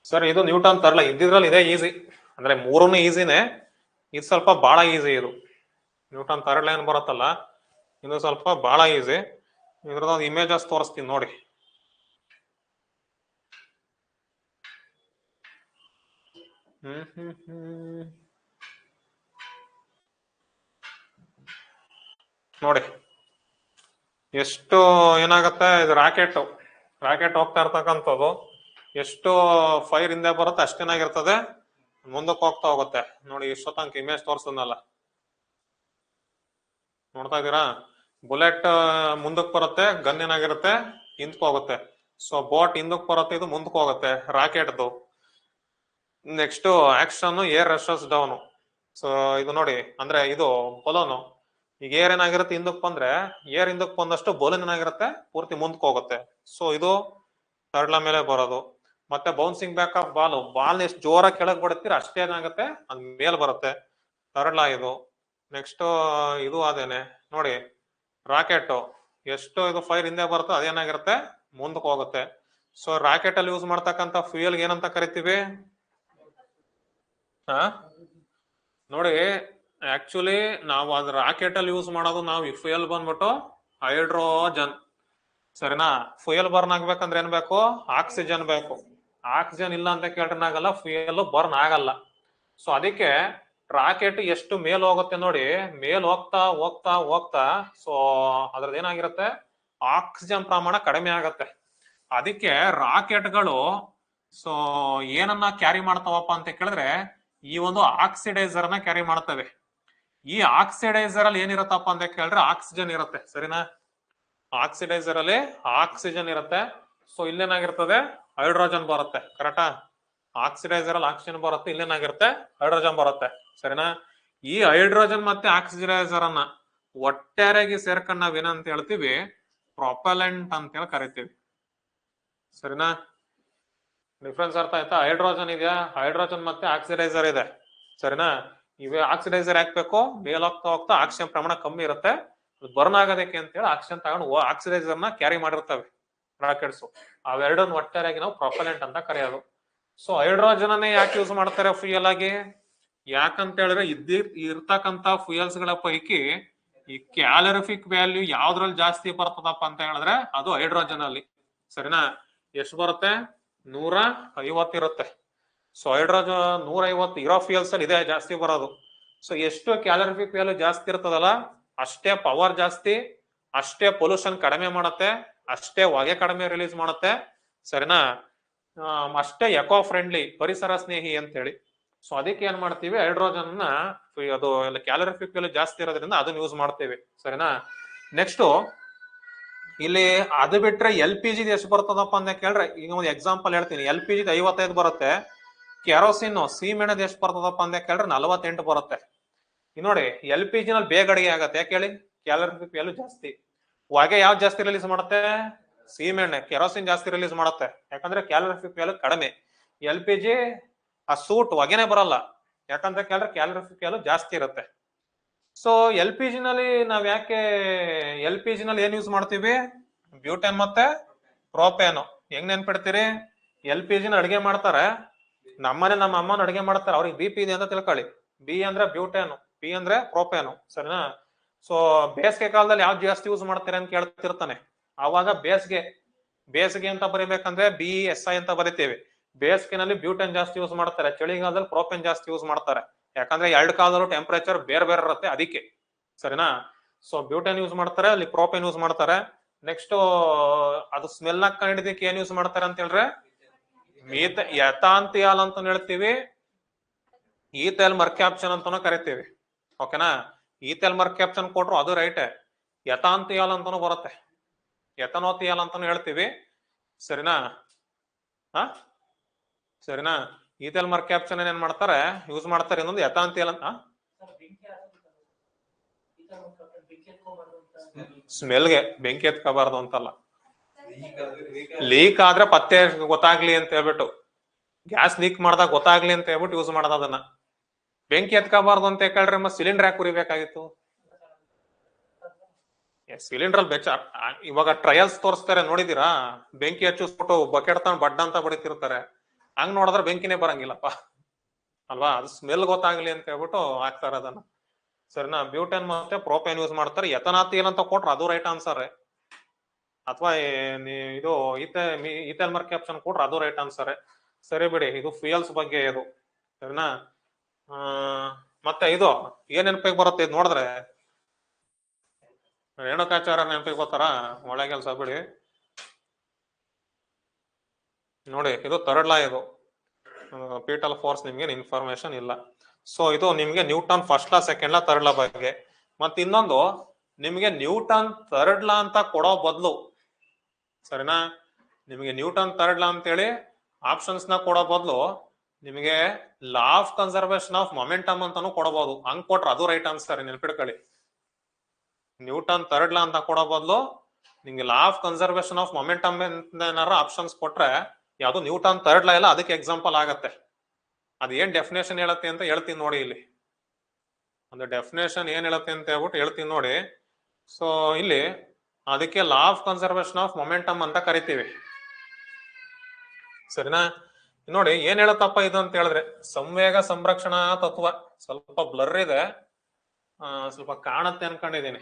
ಸರ್, ಇದು ನ್ಯೂಟನ್ ತರಲ್ಲ ಇದ್ದಿದ್ರಲ್ಲಿ ಇದೆ ಈಸಿ ಅಂದ್ರೆ ಮೂರೂ ಈಸಿನೇ ಇದು ಸ್ವಲ್ಪ ಭಾಳ ಈಸಿ ಇದು. ನ್ಯೂಟನ್ ತರಲ್ಲ ಏನು ಬರುತ್ತಲ್ಲ, ಇದು ಸ್ವಲ್ಪ ಭಾಳ ಈಸಿ ಇದ್ರದ್ದು ಇಮೇಜಸ್ ತೋರಿಸ್ತೀನಿ ನೋಡಿ. ನೋಡಿ. ಎಷ್ಟು ಏನಾಗತ್ತೆ, ಇದು ರಾಕೆಟ್ ರಾಕೆಟ್ ಹೋಗ್ತಾ ಇರ್ತಕ್ಕಂಥದ್ದು. ಎಷ್ಟು ಫೈರ್ ಹಿಂದೆ ಬರುತ್ತೆ ಅಷ್ಟೇನಾಗಿರ್ತದೆ ಮುಂದಕ್ಕೆ ಹೋಗ್ತಾ ಹೋಗುತ್ತೆ. ನೋಡಿ, ಇಷ್ಟೊತ್ತಂಕ ಇಮೇಜ್ ತೋರ್ಸದ್ನಲ್ಲ ನೋಡ್ತಾ ಇದ್ದೀರಾ? ಬುಲೆಟ್ ಮುಂದಕ್ಕೆ ಬರುತ್ತೆ ಗನ್ ಏನಾಗಿರುತ್ತೆ ಹಿಂದಕ್ಕೆ ಹೋಗುತ್ತೆ ಸೊ ಬೋಟ್ ಹಿಂದಕ್ಕೆ ಬರುತ್ತೆ, ಇದು ಮುಂದಕ್ಕೆ ಹೋಗುತ್ತೆ ರಾಕೆಟ್ದು next action air rushes down so ಇದು ನೋಡಿ, ಅಂದ್ರೆ ಇದು ಬಲೂನು ಈಗ ಏರ್ ಏನಾಗಿರುತ್ತೆ ಹಿಂದಕ್ಕೆ ಬಂದ್ರೆ ಏರ್ ಹಿಂದಕ್ಕೆ ಬಂದಷ್ಟು ಬಲೂನ್ ಏನಾಗಿರುತ್ತೆ, ಪೂರ್ತಿ ಮುಂದಕ್ಕೆ ಹೋಗುತ್ತೆ. ಸೊ ಇದು ತರ್ಡ್ಲ ಮೇಲೆ ಬರೋದು. ಮತ್ತೆ bouncing back of ball ball ಎಷ್ಟು ಜೋರಾಗಿ ಕೆಳಗೆ ಬಿಡುತ್ತೀರ ಅಷ್ಟೇ ಏನಾಗುತ್ತೆ, ಅದ್ ಮೇಲೆ ಬರುತ್ತೆ. ತರ್ಡ್ಲ ಇದು. ನೆಕ್ಸ್ಟ್ ಇದು ಅದೇನೆ. ನೋಡಿ ರಾಕೆಟ್. ಎಷ್ಟು ಇದು ಫೈರ್ ಹಿಂದೆ ಬರುತ್ತೋ ಅದೇನಾಗಿರುತ್ತೆ ಮುಂದಕ್ಕೆ ಹೋಗುತ್ತೆ. ಸೊ ರಾಕೆಟ್ ಅಲ್ಲಿ ಯೂಸ್ ಮಾಡ್ತಕ್ಕಂತ ಫ್ಯೂಯಲ್ ಏನಂತ ಕರಿತೀವಿ? ನೋಡಿ ಆಕ್ಚುಲಿ ನಾವು ಅದ್ ರಾಕೆಟ್ ಅಲ್ಲಿ ಯೂಸ್ ಮಾಡೋದು ನಾವು ಈ ಫ್ಯೂಯಲ್ ಬಂದ್ಬಿಟ್ಟು ಹೈಡ್ರೋಜನ್ ಸರಿನಾ? ಫ್ಯೂಯಲ್ ಬರ್ನ್ ಆಗ್ಬೇಕಂದ್ರೆ ಏನ್ ಬೇಕು? ಆಕ್ಸಿಜನ್ ಬೇಕು. ಆಕ್ಸಿಜನ್ ಇಲ್ಲ ಅಂತ ಕೇಳ್ರನಾಗಲ್ಲ ಫ್ಯೂಯಲ್ ಬರ್ನ್ ಆಗಲ್ಲ. ಸೊ ಅದಕ್ಕೆ ರಾಕೆಟ್ ಎಷ್ಟು ಮೇಲ್ ಹೋಗುತ್ತೆ ನೋಡಿ, ಮೇಲ್ ಹೋಗ್ತಾ ಹೋಗ್ತಾ ಹೋಗ್ತಾ ಸೊ ಅದ್ರದ್ದು ಏನಾಗಿರುತ್ತೆ? ಆಕ್ಸಿಜನ್ ಪ್ರಮಾಣ ಕಡಿಮೆ ಆಗತ್ತೆ. ಅದಕ್ಕೆ ರಾಕೆಟ್ಗಳು ಸೊ ಏನನ್ನ ಕ್ಯಾರಿ ಮಾಡ್ತಾವಪ್ಪ ಅಂತ ಕೇಳಿದ್ರೆ, ಈ ಒಂದು ಆಕ್ಸಿಡೈಸರ್ನ ಕ್ಯಾರಿ ಮಾಡ್ತವೆ. ಈ ಆಕ್ಸಿಡೈಸರ್ ಅಲ್ಲಿ ಏನಿರತ್ತಪ್ಪ ಅಂತ ಕೇಳಿದ್ರೆ ಆಕ್ಸಿಜನ್ ಇರುತ್ತೆ. ಸರಿನಾ? ಆಕ್ಸಿಡೈಸರ್ ಅಲ್ಲಿ ಆಕ್ಸಿಜನ್ ಇರುತ್ತೆ. ಸೊ ಇಲ್ಲೇನಾಗಿರ್ತದೆ? ಹೈಡ್ರೋಜನ್ ಬರುತ್ತೆ. ಕರೆಕ್ಟಾ ಆಕ್ಸಿಡೈಸರ್ ಅಲ್ಲಿ ಆಕ್ಸಿಜನ್ ಬರುತ್ತೆ, ಇಲ್ಲೇನಾಗಿರುತ್ತೆ? ಹೈಡ್ರೋಜನ್ ಬರುತ್ತೆ. ಸರಿನಾ? ಈ ಹೈಡ್ರೋಜನ್ ಮತ್ತೆ ಅನ್ನ ಒಟ್ಟಾರೆಯಾಗಿ ಸೇರ್ಕೊಂಡ್ ನಾವ್ ಏನಂತ ಹೇಳ್ತೀವಿ? ಪ್ರೊಪಲೆಂಟ್ ಅಂತ ಹೇಳಿ ಕರಿತೀವಿ. ಸರಿನಾ? ಡಿಫ್ರೆನ್ಸ್ ಅರ್ಥ ಆಯ್ತಾ? ಹೈಡ್ರೋಜನ್ ಇದೆಯಾ? ಹೈಡ್ರೋಜನ್ ಮತ್ತೆ ಆಕ್ಸಿಡೈಸರ್ ಇದೆ. ಸರಿನಾ? ಇವೆ ಆಕ್ಸಿಡೈಸರ್ ಹಾಕ್ಬೇಕು ಮೇಲ್ ಹೋಗ್ತಾ ಆಕ್ಸಿಜನ್ ಪ್ರಮಾಣ ಕಮ್ಮಿ ಇರುತ್ತೆ. ಬರ್ನ್ ಆಗೋದಕ್ಕೆ ಅಂತ ಹೇಳಿ ಆಕ್ಸಿಜನ್ ತಗೊಂಡು ಆಕ್ಸಿಡೈಸರ್ನ ಕ್ಯಾರಿ ಮಾಡಿರ್ತವೆ ರಾಕೆಟ್ಸ್. ಅವೆರಡನ್ನ ಒಟ್ಟಾರೆಯಾಗಿ ನಾವು ಪ್ರೊಪಲೆಂಟ್ ಅಂತ ಕರೆಯೋದು. ಸೊ ಹೈಡ್ರೋಜನ್ ಅನ್ನೇ ಯಾಕೆ ಯೂಸ್ ಮಾಡ್ತಾರೆ ಫ್ಯೂಯಲ್ ಆಗಿ? ಯಾಕಂತ ಹೇಳಿದ್ರೆ ಇದ್ದಿ ಇರ್ತಕ್ಕಂತ ಫ್ಯೂಯಲ್ಸ್ಗಳ ಪೈಕಿ ಈ ಕ್ಯಾಲರಿಫಿಕ್ ವ್ಯಾಲ್ಯೂ ಯಾವ್ದ್ರಲ್ಲಿ ಜಾಸ್ತಿ ಬರ್ತದಪ್ಪ ಅಂತ ಹೇಳಿದ್ರೆ ಅದು ಹೈಡ್ರೋಜನ್ ಅಲ್ಲಿ. ಸರಿನಾ? ಎಷ್ಟು ಬರುತ್ತೆ? ನೂರ ಐವತ್ತು ಇರುತ್ತೆ. ಸೊ ಹೈಡ್ರೋಜನ್ ನೂರ ಐವತ್ತು ಇರೋ ಫ್ಯೂಯಲ್ಸ್ ಅಲ್ಲಿ ಇದೆ, ಜಾಸ್ತಿ ಬರೋದು. ಸೊ ಎಷ್ಟು ಕ್ಯಾಲರಿಫಿಕ್ ವ್ಯಾಲ್ಯೂ ಜಾಸ್ತಿ ಇರ್ತದಲ್ಲ, ಅಷ್ಟೇ ಪವರ್ ಜಾಸ್ತಿ, ಅಷ್ಟೇ ಪೊಲ್ಯೂಷನ್ ಕಡಿಮೆ ಮಾಡುತ್ತೆ, ಅಷ್ಟೇ ಹೊಗೆ ಕಡಿಮೆ ರಿಲೀಸ್ ಮಾಡುತ್ತೆ. ಸರಿನಾ? ಅಷ್ಟೇ ಎಕೋ ಫ್ರೆಂಡ್ಲಿ ಪರಿಸರ ಸ್ನೇಹಿ ಅಂತ ಹೇಳಿ ಸೊ ಅದಕ್ಕೆ ಏನ್ ಮಾಡ್ತೀವಿ? ಹೈಡ್ರೋಜನ್ ಅದು ಎಲ್ಲ ಕ್ಯಾಲೋರಿಫಿಕ್ ವ್ಯಾಲ್ಯೂ ಜಾಸ್ತಿ ಇರೋದ್ರಿಂದ ಅದನ್ನ ಯೂಸ್ ಮಾಡ್ತೀವಿ. ಸರಿನಾ? ನೆಕ್ಸ್ಟ್ ಇಲ್ಲಿ ಅದು ಬಿಟ್ರೆ ಎಲ್ ಪಿ ಜಿ ಎಷ್ಟು ಬರ್ತದಪ್ಪ ಅಂತ ಕೇಳ್ರೆ ಈಗ ಒಂದು ಎಕ್ಸಾಂಪಲ್ ಹೇಳ್ತೀನಿ. ಎಲ್ ಪಿ ಜಿ ಐವತ್ತೈದು ಬರುತ್ತೆ. ಕೆರೋಸಿನ್ ಸೀಮೆಣ್ಣದ ಎಷ್ಟು ಬರ್ತದಪ್ಪ ಅಂತ ಕೇಳ್ರೆ ನಲವತ್ತೆಂಟು ಬರುತ್ತೆ. ನೋಡಿ ಎಲ್ ಪಿ ನಲ್ಲಿ ಬೇಗ ಅಡಿಗೆ ಆಗತ್ತೆ. ಯಾಕೆ ಹೇಳಿ? ಕ್ಯಾಲೋರಿಫಿಕ್ ವ್ಯಾಲ್ಯೂ ಜಾಸ್ತಿ. ಹೊಗೆ ಯಾವ್ದು ಜಾಸ್ತಿ ರಿಲೀಸ್ ಮಾಡುತ್ತೆ? ಸೀಮೆಣ್ಣೆ ಕೆರೋಸಿನ್ ಜಾಸ್ತಿ ರಿಲೀಸ್ ಮಾಡುತ್ತೆ. ಯಾಕಂದ್ರೆ ಕ್ಯಾಲೋರಿಫಿಕ್ ವ್ಯಾಲ್ಯೂ ಕಡಿಮೆ. ಎಲ್ ಪಿ ಜಿ ಆ ಸೂಟ್ ಹೊಗೆನೆ ಬರಲ್ಲ. ಯಾಕಂದ್ರೆ ಕೇಳಿದ್ರೆ ಕ್ಯಾಲರಿ ವ್ಯಾಲ್ಯೂ ಜಾಸ್ತಿ ಇರುತ್ತೆ. ಸೊ ಎಲ್ ಪಿ ಜಿ ನಲ್ಲಿ ನಾವ್ ಯಾಕೆ ಎಲ್ ಪಿ ಜಿ ನಲ್ಲಿ ಏನ್ ಯೂಸ್ ಮಾಡ್ತೀವಿ? ಬ್ಯೂಟೇನ್ ಮತ್ತೆ ಪ್ರೋಪೇನ್ ಹೆಂಗ್ ನೆನ್ಪಿಡ್ತೀರಿ? ಎಲ್ ಪಿ ಜಿನ ಅಡಿಗೆ ಮಾಡ್ತಾರೆ. ನಮ್ಮನೆ ನಮ್ಮ ಅಮ್ಮನ ಅಡಿಗೆ ಮಾಡ್ತಾರೆ. ಅವ್ರಿಗೆ ಬಿ ಪಿ ಇದೆ ಅಂತ ತಿಳ್ಕೊಳ್ಳಿ. ಬಿ ಅಂದ್ರೆ ಬ್ಯೂಟೇನು ಪಿ ಅಂದ್ರೆ ಪ್ರೋಪೇನು ಸರಿನಾ? ಸೊ ಬೇಸಿಗೆ ಕಾಲದಲ್ಲಿ ಯಾವ್ದು ಜಾಸ್ತಿ ಯೂಸ್ ಮಾಡ್ತಾರೆ ಅಂತ ಕೇಳ್ತಿರ್ತಾನೆ. ಆವಾಗ ಬೇಸಿಗೆ. ಬೇಸಿಗೆ ಅಂತ ಬರೀಬೇಕಂದ್ರೆ ಬಿ ಎಸ್ ಐ ಅಂತ ಬರಿತೇವೆ. ಬೇಸಿಗೆನಲ್ಲಿ ಬ್ಯೂಟನ್ ಜಾಸ್ತಿ ಯೂಸ್ ಮಾಡ್ತಾರೆ, ಚಳಿಗಾಲದಲ್ಲಿ ಪ್ರೋಪೆನ್ ಜಾಸ್ತಿ ಯೂಸ್ ಮಾಡ್ತಾರೆ. ಯಾಕಂದ್ರೆ ಎರಡು ಕಾಲದಲ್ಲೂ ಟೆಂಪರೇಚರ್ ಬೇರೆ ಬೇರೆ ಇರುತ್ತೆ ಅದಕ್ಕೆ. ಸರಿನಾ? ಸೊ ಬ್ಯೂಟನ್ ಯೂಸ್ ಮಾಡ್ತಾರೆ, ಅಲ್ಲಿ ಪ್ರೋಪೇನ್ ಯೂಸ್ ಮಾಡ್ತಾರೆ. ನೆಕ್ಸ್ಟ್ ಅದು ಸ್ಮೆಲ್ನ ಕಂಡಿದ್ದಕ್ಕೆ ಏನ್ ಯೂಸ್ ಮಾಡ್ತಾರೆ ಅಂತ ಹೇಳ್ರೆ? ಮೀತ, ಯಥಾಂತಿಯಾಲ್ ಅಂತ ಹೇಳ್ತೀವಿ. ಈತೆಲ್ ಮರ್ಕ್ಯಾಪ್ಷನ್ ಅಂತಾನು ಕರಿತೀವಿ. ಓಕೆನಾ ಈತೆಲ್ ಮರ್ಕ್ಯಾಪ್ಷನ್ ಕೊಟ್ರು ಅದು ರೈಟ್ ಯಥಾಂತಿಯಾಲ್ ಅಂತಾನು ಬರುತ್ತೆ. ಯಥನೋತಿಯಾಲ್ ಅಂತಾನು ಹೇಳ್ತೀವಿ. ಸರಿನಾ? ಹಾ? ಸರಿನಾ? ಈತಲ್ ಮರ್ ಕ್ಯಾಪ್ಷನ್ ಏನ್ ಮಾಡ್ತಾರೆ? ಯೂಸ್ ಮಾಡ್ತಾರೆ ಇನ್ನೊಂದು ಯಥ ಅಂತ
ಹೇಳಂತ? ಬೆಂಕಿ ಬೆಂಕಿ ಎತ್ಕೊಬಾರ್ದು ಅಂತ.
ಸ್ಮೆಲ್ಗೆ ಬೆಂಕಿ ಎತ್ಕೋಬಾರ್ದು ಅಂತಲ್ಲ. ಲೀಕ್ ಆದ್ರೆ ಪತ್ತೆ ಗೊತ್ತಾಗ್ಲಿ ಅಂತ ಹೇಳ್ಬಿಟ್ಟು. ಗ್ಯಾಸ್ ಲೀಕ್ ಮಾಡ್ದಾಗ ಗೊತ್ತಾಗ್ಲಿ ಅಂತ ಹೇಳ್ಬಿಟ್ಟು ಯೂಸ್ ಮಾಡೋದು ಅದನ್ನ. ಬೆಂಕಿ ಎತ್ಕೋಬಾರ್ದು ಅಂತ ಕೇಳ್ರಿ ಮತ್ತೆ ಸಿಲಿಂಡರ್ ಯಾಕೆ ಕುರಿಬೇಕಾಗಿತ್ತು ಸಿಲಿಂಡರ್ ಅಲ್ಲಿ ಬೆಚ್ಚ ಇವಾಗ ಟ್ರಯಲ್ಸ್ ತೋರಿಸ್ತಾರೆ ನೋಡಿದೀರಾ ಬೆಂಕಿ ಹಚ್ಚಿಸ್ಬಿಟ್ಟು ಬಕೆಟ್ ತಗೊಂಡ್ ಬಡ್ಡ ಅಂತ ಬಡಿತಿರ್ತಾರೆ. ಹಂಗ್ ನೋಡಿದ್ರೆ ಬೆಂಕಿನೇ ಬರಂಗಿಲ್ಲಪ್ಪ. ಅಲ್ವಾ? ಅದು ಸ್ಮೆಲ್ ಗೊತ್ತಾಗ್ಲಿ ಅಂತ ಹೇಳ್ಬಿಟ್ಟು ಹಾಕ್ತಾರೆ ಅದನ್ನ. ಸರಿನಾ? ಬ್ಯೂಟೆನ್ ಮತ್ತೆ ಪ್ರೋಪೇನ್ ಯೂಸ್ ಮಾಡ್ತಾರೆ. ಎಥನಾತಿಯಲ್ ಅಂತ ಕೊಟ್ರೆ, ಅದು ರೈಟ್ ಆನ್ಸರ್ ಅಥವಾ ಇದು ಈತೆ ಮರ್ ಮಾರ್ಕ್ ಆಪ್ಷನ್ ಕೊಟ್ರೆ, ಅದು ರೈಟ್ ಆನ್ಸರ್ ಸರಿ ಬಿಡಿ, ಇದು ಫ್ಯೂಯಲ್ಸ್ ಬಗ್ಗೆ ಇದು. ಸರಿನಾ? ಮತ್ತೆ ಇದು, ಏನ್ ನೆನಪಿಗೆ ಬರುತ್ತೆ ಇದು ನೋಡಿದ್ರೆ? ರೇಣುಕಾಚಾರ್ಯ ನೆನಪಿಗೆ ಬರ್ತಾರ? ಒಳ್ಳೆ ಕೆಲಸ ಬಿಡಿ. ನೋಡಿ, ಇದು ಥರ್ಡ್ ಲಾ ಇದು. ಪೀಟಲ್ ಫೋರ್ಸ್ ನಿಮ್ಗೆ ಇನ್ಫಾರ್ಮೇಶನ್ ಇಲ್ಲ. ಸೊ ಇದು ನಿಮ್ಗೆ Newton first law second law third law ಬಗ್ಗೆ. ಮತ್ತೆ ಇನ್ನೊಂದು, ನಿಮ್ಗೆ ನ್ಯೂಟನ್ ಥರ್ಡ್ ಲಾ ಅಂತ ಕೊಡೋ ಬದಲು, ಸರಿನಾ? ನಿಮಗೆ ನ್ಯೂಟನ್ ಥರ್ಡ್ ಲಾ ಅಂತೇಳಿ ಆಪ್ಷನ್ಸ್ನ ಕೊಡೋ ಬದಲು, ನಿಮಗೆ law of conservation of momentum ಅಂತಾನು ಕೊಡಬಹುದು ಹಂಗ್ ಕೊಟ್ರೆ ಅದು ರೈಟ್ ಆನ್ಸರ್ ನೆನ್ಪಿಡ್ಕೊಳ್ಳಿ. ನ್ಯೂಟನ್ ಥರ್ಡ್ ಲಾ ಅಂತ ಕೊಡೋ ಬದಲು, ನಿಮ್ಗೆ law of conservation of momentum ಅಂತ ಏನಾರ ಆಪ್ಷನ್ಸ್ ಕೊಟ್ರೆ ಯಾವುದು ನ್ಯೂಟನ್ ಥರ್ಡ್ ಲಾ ಇಲ್ಲ ಅದಕ್ಕೆ ಎಕ್ಸಾಂಪಲ್ ಆಗತ್ತೆ. ಅದು ಏನ್ ಡೆಫಿನೇಷನ್ ಹೇಳತ್ತೆ ಅಂತ ಹೇಳ್ತೀನಿ ನೋಡಿ ಇಲ್ಲಿ. ಒಂದು ಡೆಫಿನೇಷನ್ ಏನ್ ಹೇಳತ್ತೆ ಅಂತ ಹೇಳ್ಬಿಟ್ಟು ಹೇಳ್ತೀನಿ ನೋಡಿ. ಸೊ ಇಲ್ಲಿ ಅದಕ್ಕೆ law of conservation of momentum ಅಂತ ಕರಿತೀವಿ. ಸರಿನಾ? ನೋಡಿ, ಏನ್ ಹೇಳತ್ತಪ್ಪ ಇದು ಅಂತ ಹೇಳಿದ್ರೆ, ಸಂವೇಗ ಸಂರಕ್ಷಣಾ ತತ್ವ. ಸ್ವಲ್ಪ ಬ್ಲರ್ ಇದೆ. ಸ್ವಲ್ಪ ಕಾಣತ್ತೆ ಅನ್ಕೊಂಡಿದ್ದೀನಿ.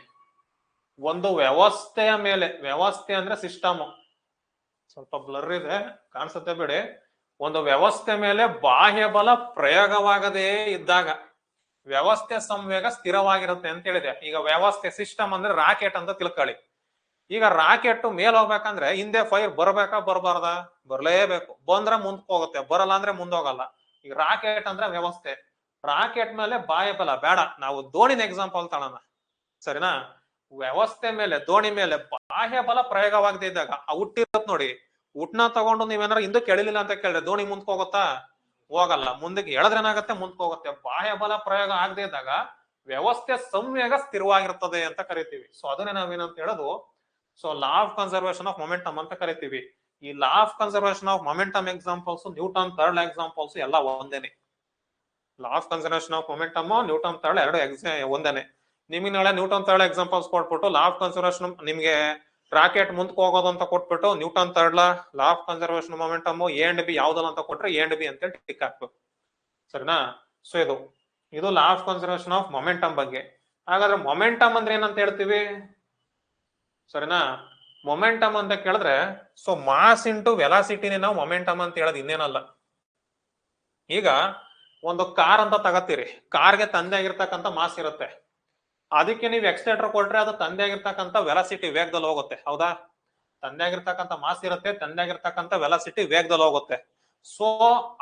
ಒಂದು ವ್ಯವಸ್ಥೆಯ ಮೇಲೆ, ವ್ಯವಸ್ಥೆ ಅಂದ್ರೆ ಸಿಸ್ಟಮ್ ಸ್ವಲ್ಪ ಬ್ಲರ್ ಇದೆ, ಕಾಣಿಸುತ್ತೆ ಬಿಡಿ. ಒಂದು ವ್ಯವಸ್ಥೆ ಮೇಲೆ ಬಾಹ್ಯ ಬಲ ಪ್ರಯೋಗವಾಗದೇ ಇದ್ದಾಗ ವ್ಯವಸ್ಥೆ ಸಂವೇಗ ಸ್ಥಿರವಾಗಿರುತ್ತೆ ಅಂತ ಹೇಳಿದೆ. ಈಗ ವ್ಯವಸ್ಥೆ ಸಿಸ್ಟಮ್ ಅಂದ್ರೆ ರಾಕೆಟ್ ಅಂತ ತಿಳ್ಕೊಳ್ಳಿ. ಈಗ ರಾಕೆಟ್ ಮೇಲ್ ಹೋಗ್ಬೇಕಂದ್ರೆ ಹಿಂದೆ ಫೈರ್ ಬರ್ಬೇಕಾ ಬರಬಾರ್ದ? ಬರ್ಲೇಬೇಕು. ಬಂದ್ರೆ ಮುಂದಕ್ಕೆ ಹೋಗುತ್ತೆ, ಬರಲ್ಲ ಅಂದ್ರೆ ಮುಂದೋಗಲ್ಲ ಈಗ ರಾಕೆಟ್ ಅಂದ್ರೆ ವ್ಯವಸ್ಥೆ. ರಾಕೆಟ್ ಮೇಲೆ ಬಾಹ್ಯ ಬಲ, ಬೇಡ. ನಾವು ದೋಣಿನ ಎಕ್ಸಾಂಪಲ್ ತಗೋಣ ಸರಿನಾ? ವ್ಯವಸ್ಥೆ ಮೇಲೆ, ದೋಣಿ ಮೇಲೆ ಬಾಹ್ಯ ಬಲ ಪ್ರಯೋಗವಾಗದೆ ಇದ್ದಾಗ, ಆ ಹುಟ್ಟಿರತ್ ನೋಡಿ. ಹುಟ್ಟನ ತಗೊಂಡು ನೀವೇನಾರ ಹಿಂದಕ್ಕೆ ಕೇಳಲಿಲ್ಲ ಅಂತ ಕೇಳಿದ್ರೆ ದೋಣಿ ಮುಂದಕ್ಕೆ ಹೋಗುತ್ತಾ? ಹೋಗಲ್ಲ. ಮುಂದಕ್ಕೆ ಎಳೆದ್ರೆ ಏನಾಗುತ್ತೆ ಮುಂದಕ್ಕೆ ಹೋಗುತ್ತೆ. ಬಾಹ್ಯ ಬಲ ಪ್ರಯೋಗ ಆಗದೆ ಇದ್ದಾಗ ವ್ಯವಸ್ಥೆ ಸಂವೇಗ ಸ್ಥಿರವಾಗಿರ್ತದೆ ಅಂತ ಕರಿತೀವಿ. ಸೊ ಅದನ್ನೇ ನಾವೇನಂತ ಹೇಳೋದು? So law of conservation of momentum ಅಂತ ಕರಿತೀವಿ. ಈ law of conservation of momentum examples Newton third examples ಎಲ್ಲ ಒಂದೇನೆ. Law of conservation of momentum Newton third ಎರಡು ಎಕ್ಸಾ ಒಂದೇನೆ. ನಿಮಗೆ ನಾಳೆ ನ್ಯೂಟನ್ ತರ್ಡ್ ಎಕ್ಸಾಂಪಲ್ಸ್ ಕೊಟ್ಬಿಟ್ಟು ಲಾ ಆಫ್ ಕನ್ಸರ್ವೇಶನ್ ನಿಮಗೆ ರಾಕೆಟ್ ಮುಂದಕ್ಕೆ ಹೋಗೋದು ಅಂತ ಕೊಟ್ಬಿಟ್ಟು, Newton third law law of conservation momentum A and B ಯಾವ್ದಲ್ಲ ಅಂತ ಕೊಟ್ರೆ ಎ ಅಂಡ್ ಬಿ ಅಂತ ಟಿಕ್ ಹಾಕ್ಬೇಕು. ಸರಿನಾ? ಸೊ ಇದು ಇದು law of conservation of momentum ಬಗ್ಗೆ. ಹಾಗಾದ್ರೆ ಮೊಮೆಂಟಮ್ ಅಂದ್ರೆ ಏನಂತ ಹೇಳ್ತೀವಿ? ಸರಿನಾ? ಮೊಮೆಂಟಮ್ ಅಂತ ಕೇಳಿದ್ರೆ ಸೊ ಮಾಸ್ ಇಂಟು ವೆಲಾಸಿಟಿನೇ ನಾವು ಮೊಮೆಂಟಮ್ ಅಂತ ಹೇಳೋದು ಇನ್ನೇನಲ್ಲ. ಈಗ, ಒಂದು ಕಾರ್ ಅಂತ ತಗತ್ತೀರಿ ಕಾರ್ಗೆ ತಂದೆ ಆಗಿರ್ತಕ್ಕಂಥ ಮಾಸ್ ಇರುತ್ತೆ. ಅದಕ್ಕೆ ನೀವು ಎಕ್ಸ್ಲೇಟರ್ ಕೊಟ್ರೆ ಅದು ತಂದೆ ಆಗಿರ್ತಕ್ಕಂಥ ವೆಲಾಸಿಟಿ ವೇಗದಲ್ಲಿ ಹೋಗುತ್ತೆ, ಹೌದಾ? ತಂದೆ ಆಗಿರ್ತಕ್ಕಂಥ ಮಾಸ್ ಇರುತ್ತೆ ತಂದೆ ಆಗಿರ್ತಕ್ಕಂಥ ವೆಲಾಸಿಟಿ ವೇಗದಲ್ಲಿ ಹೋಗುತ್ತೆ. ಸೊ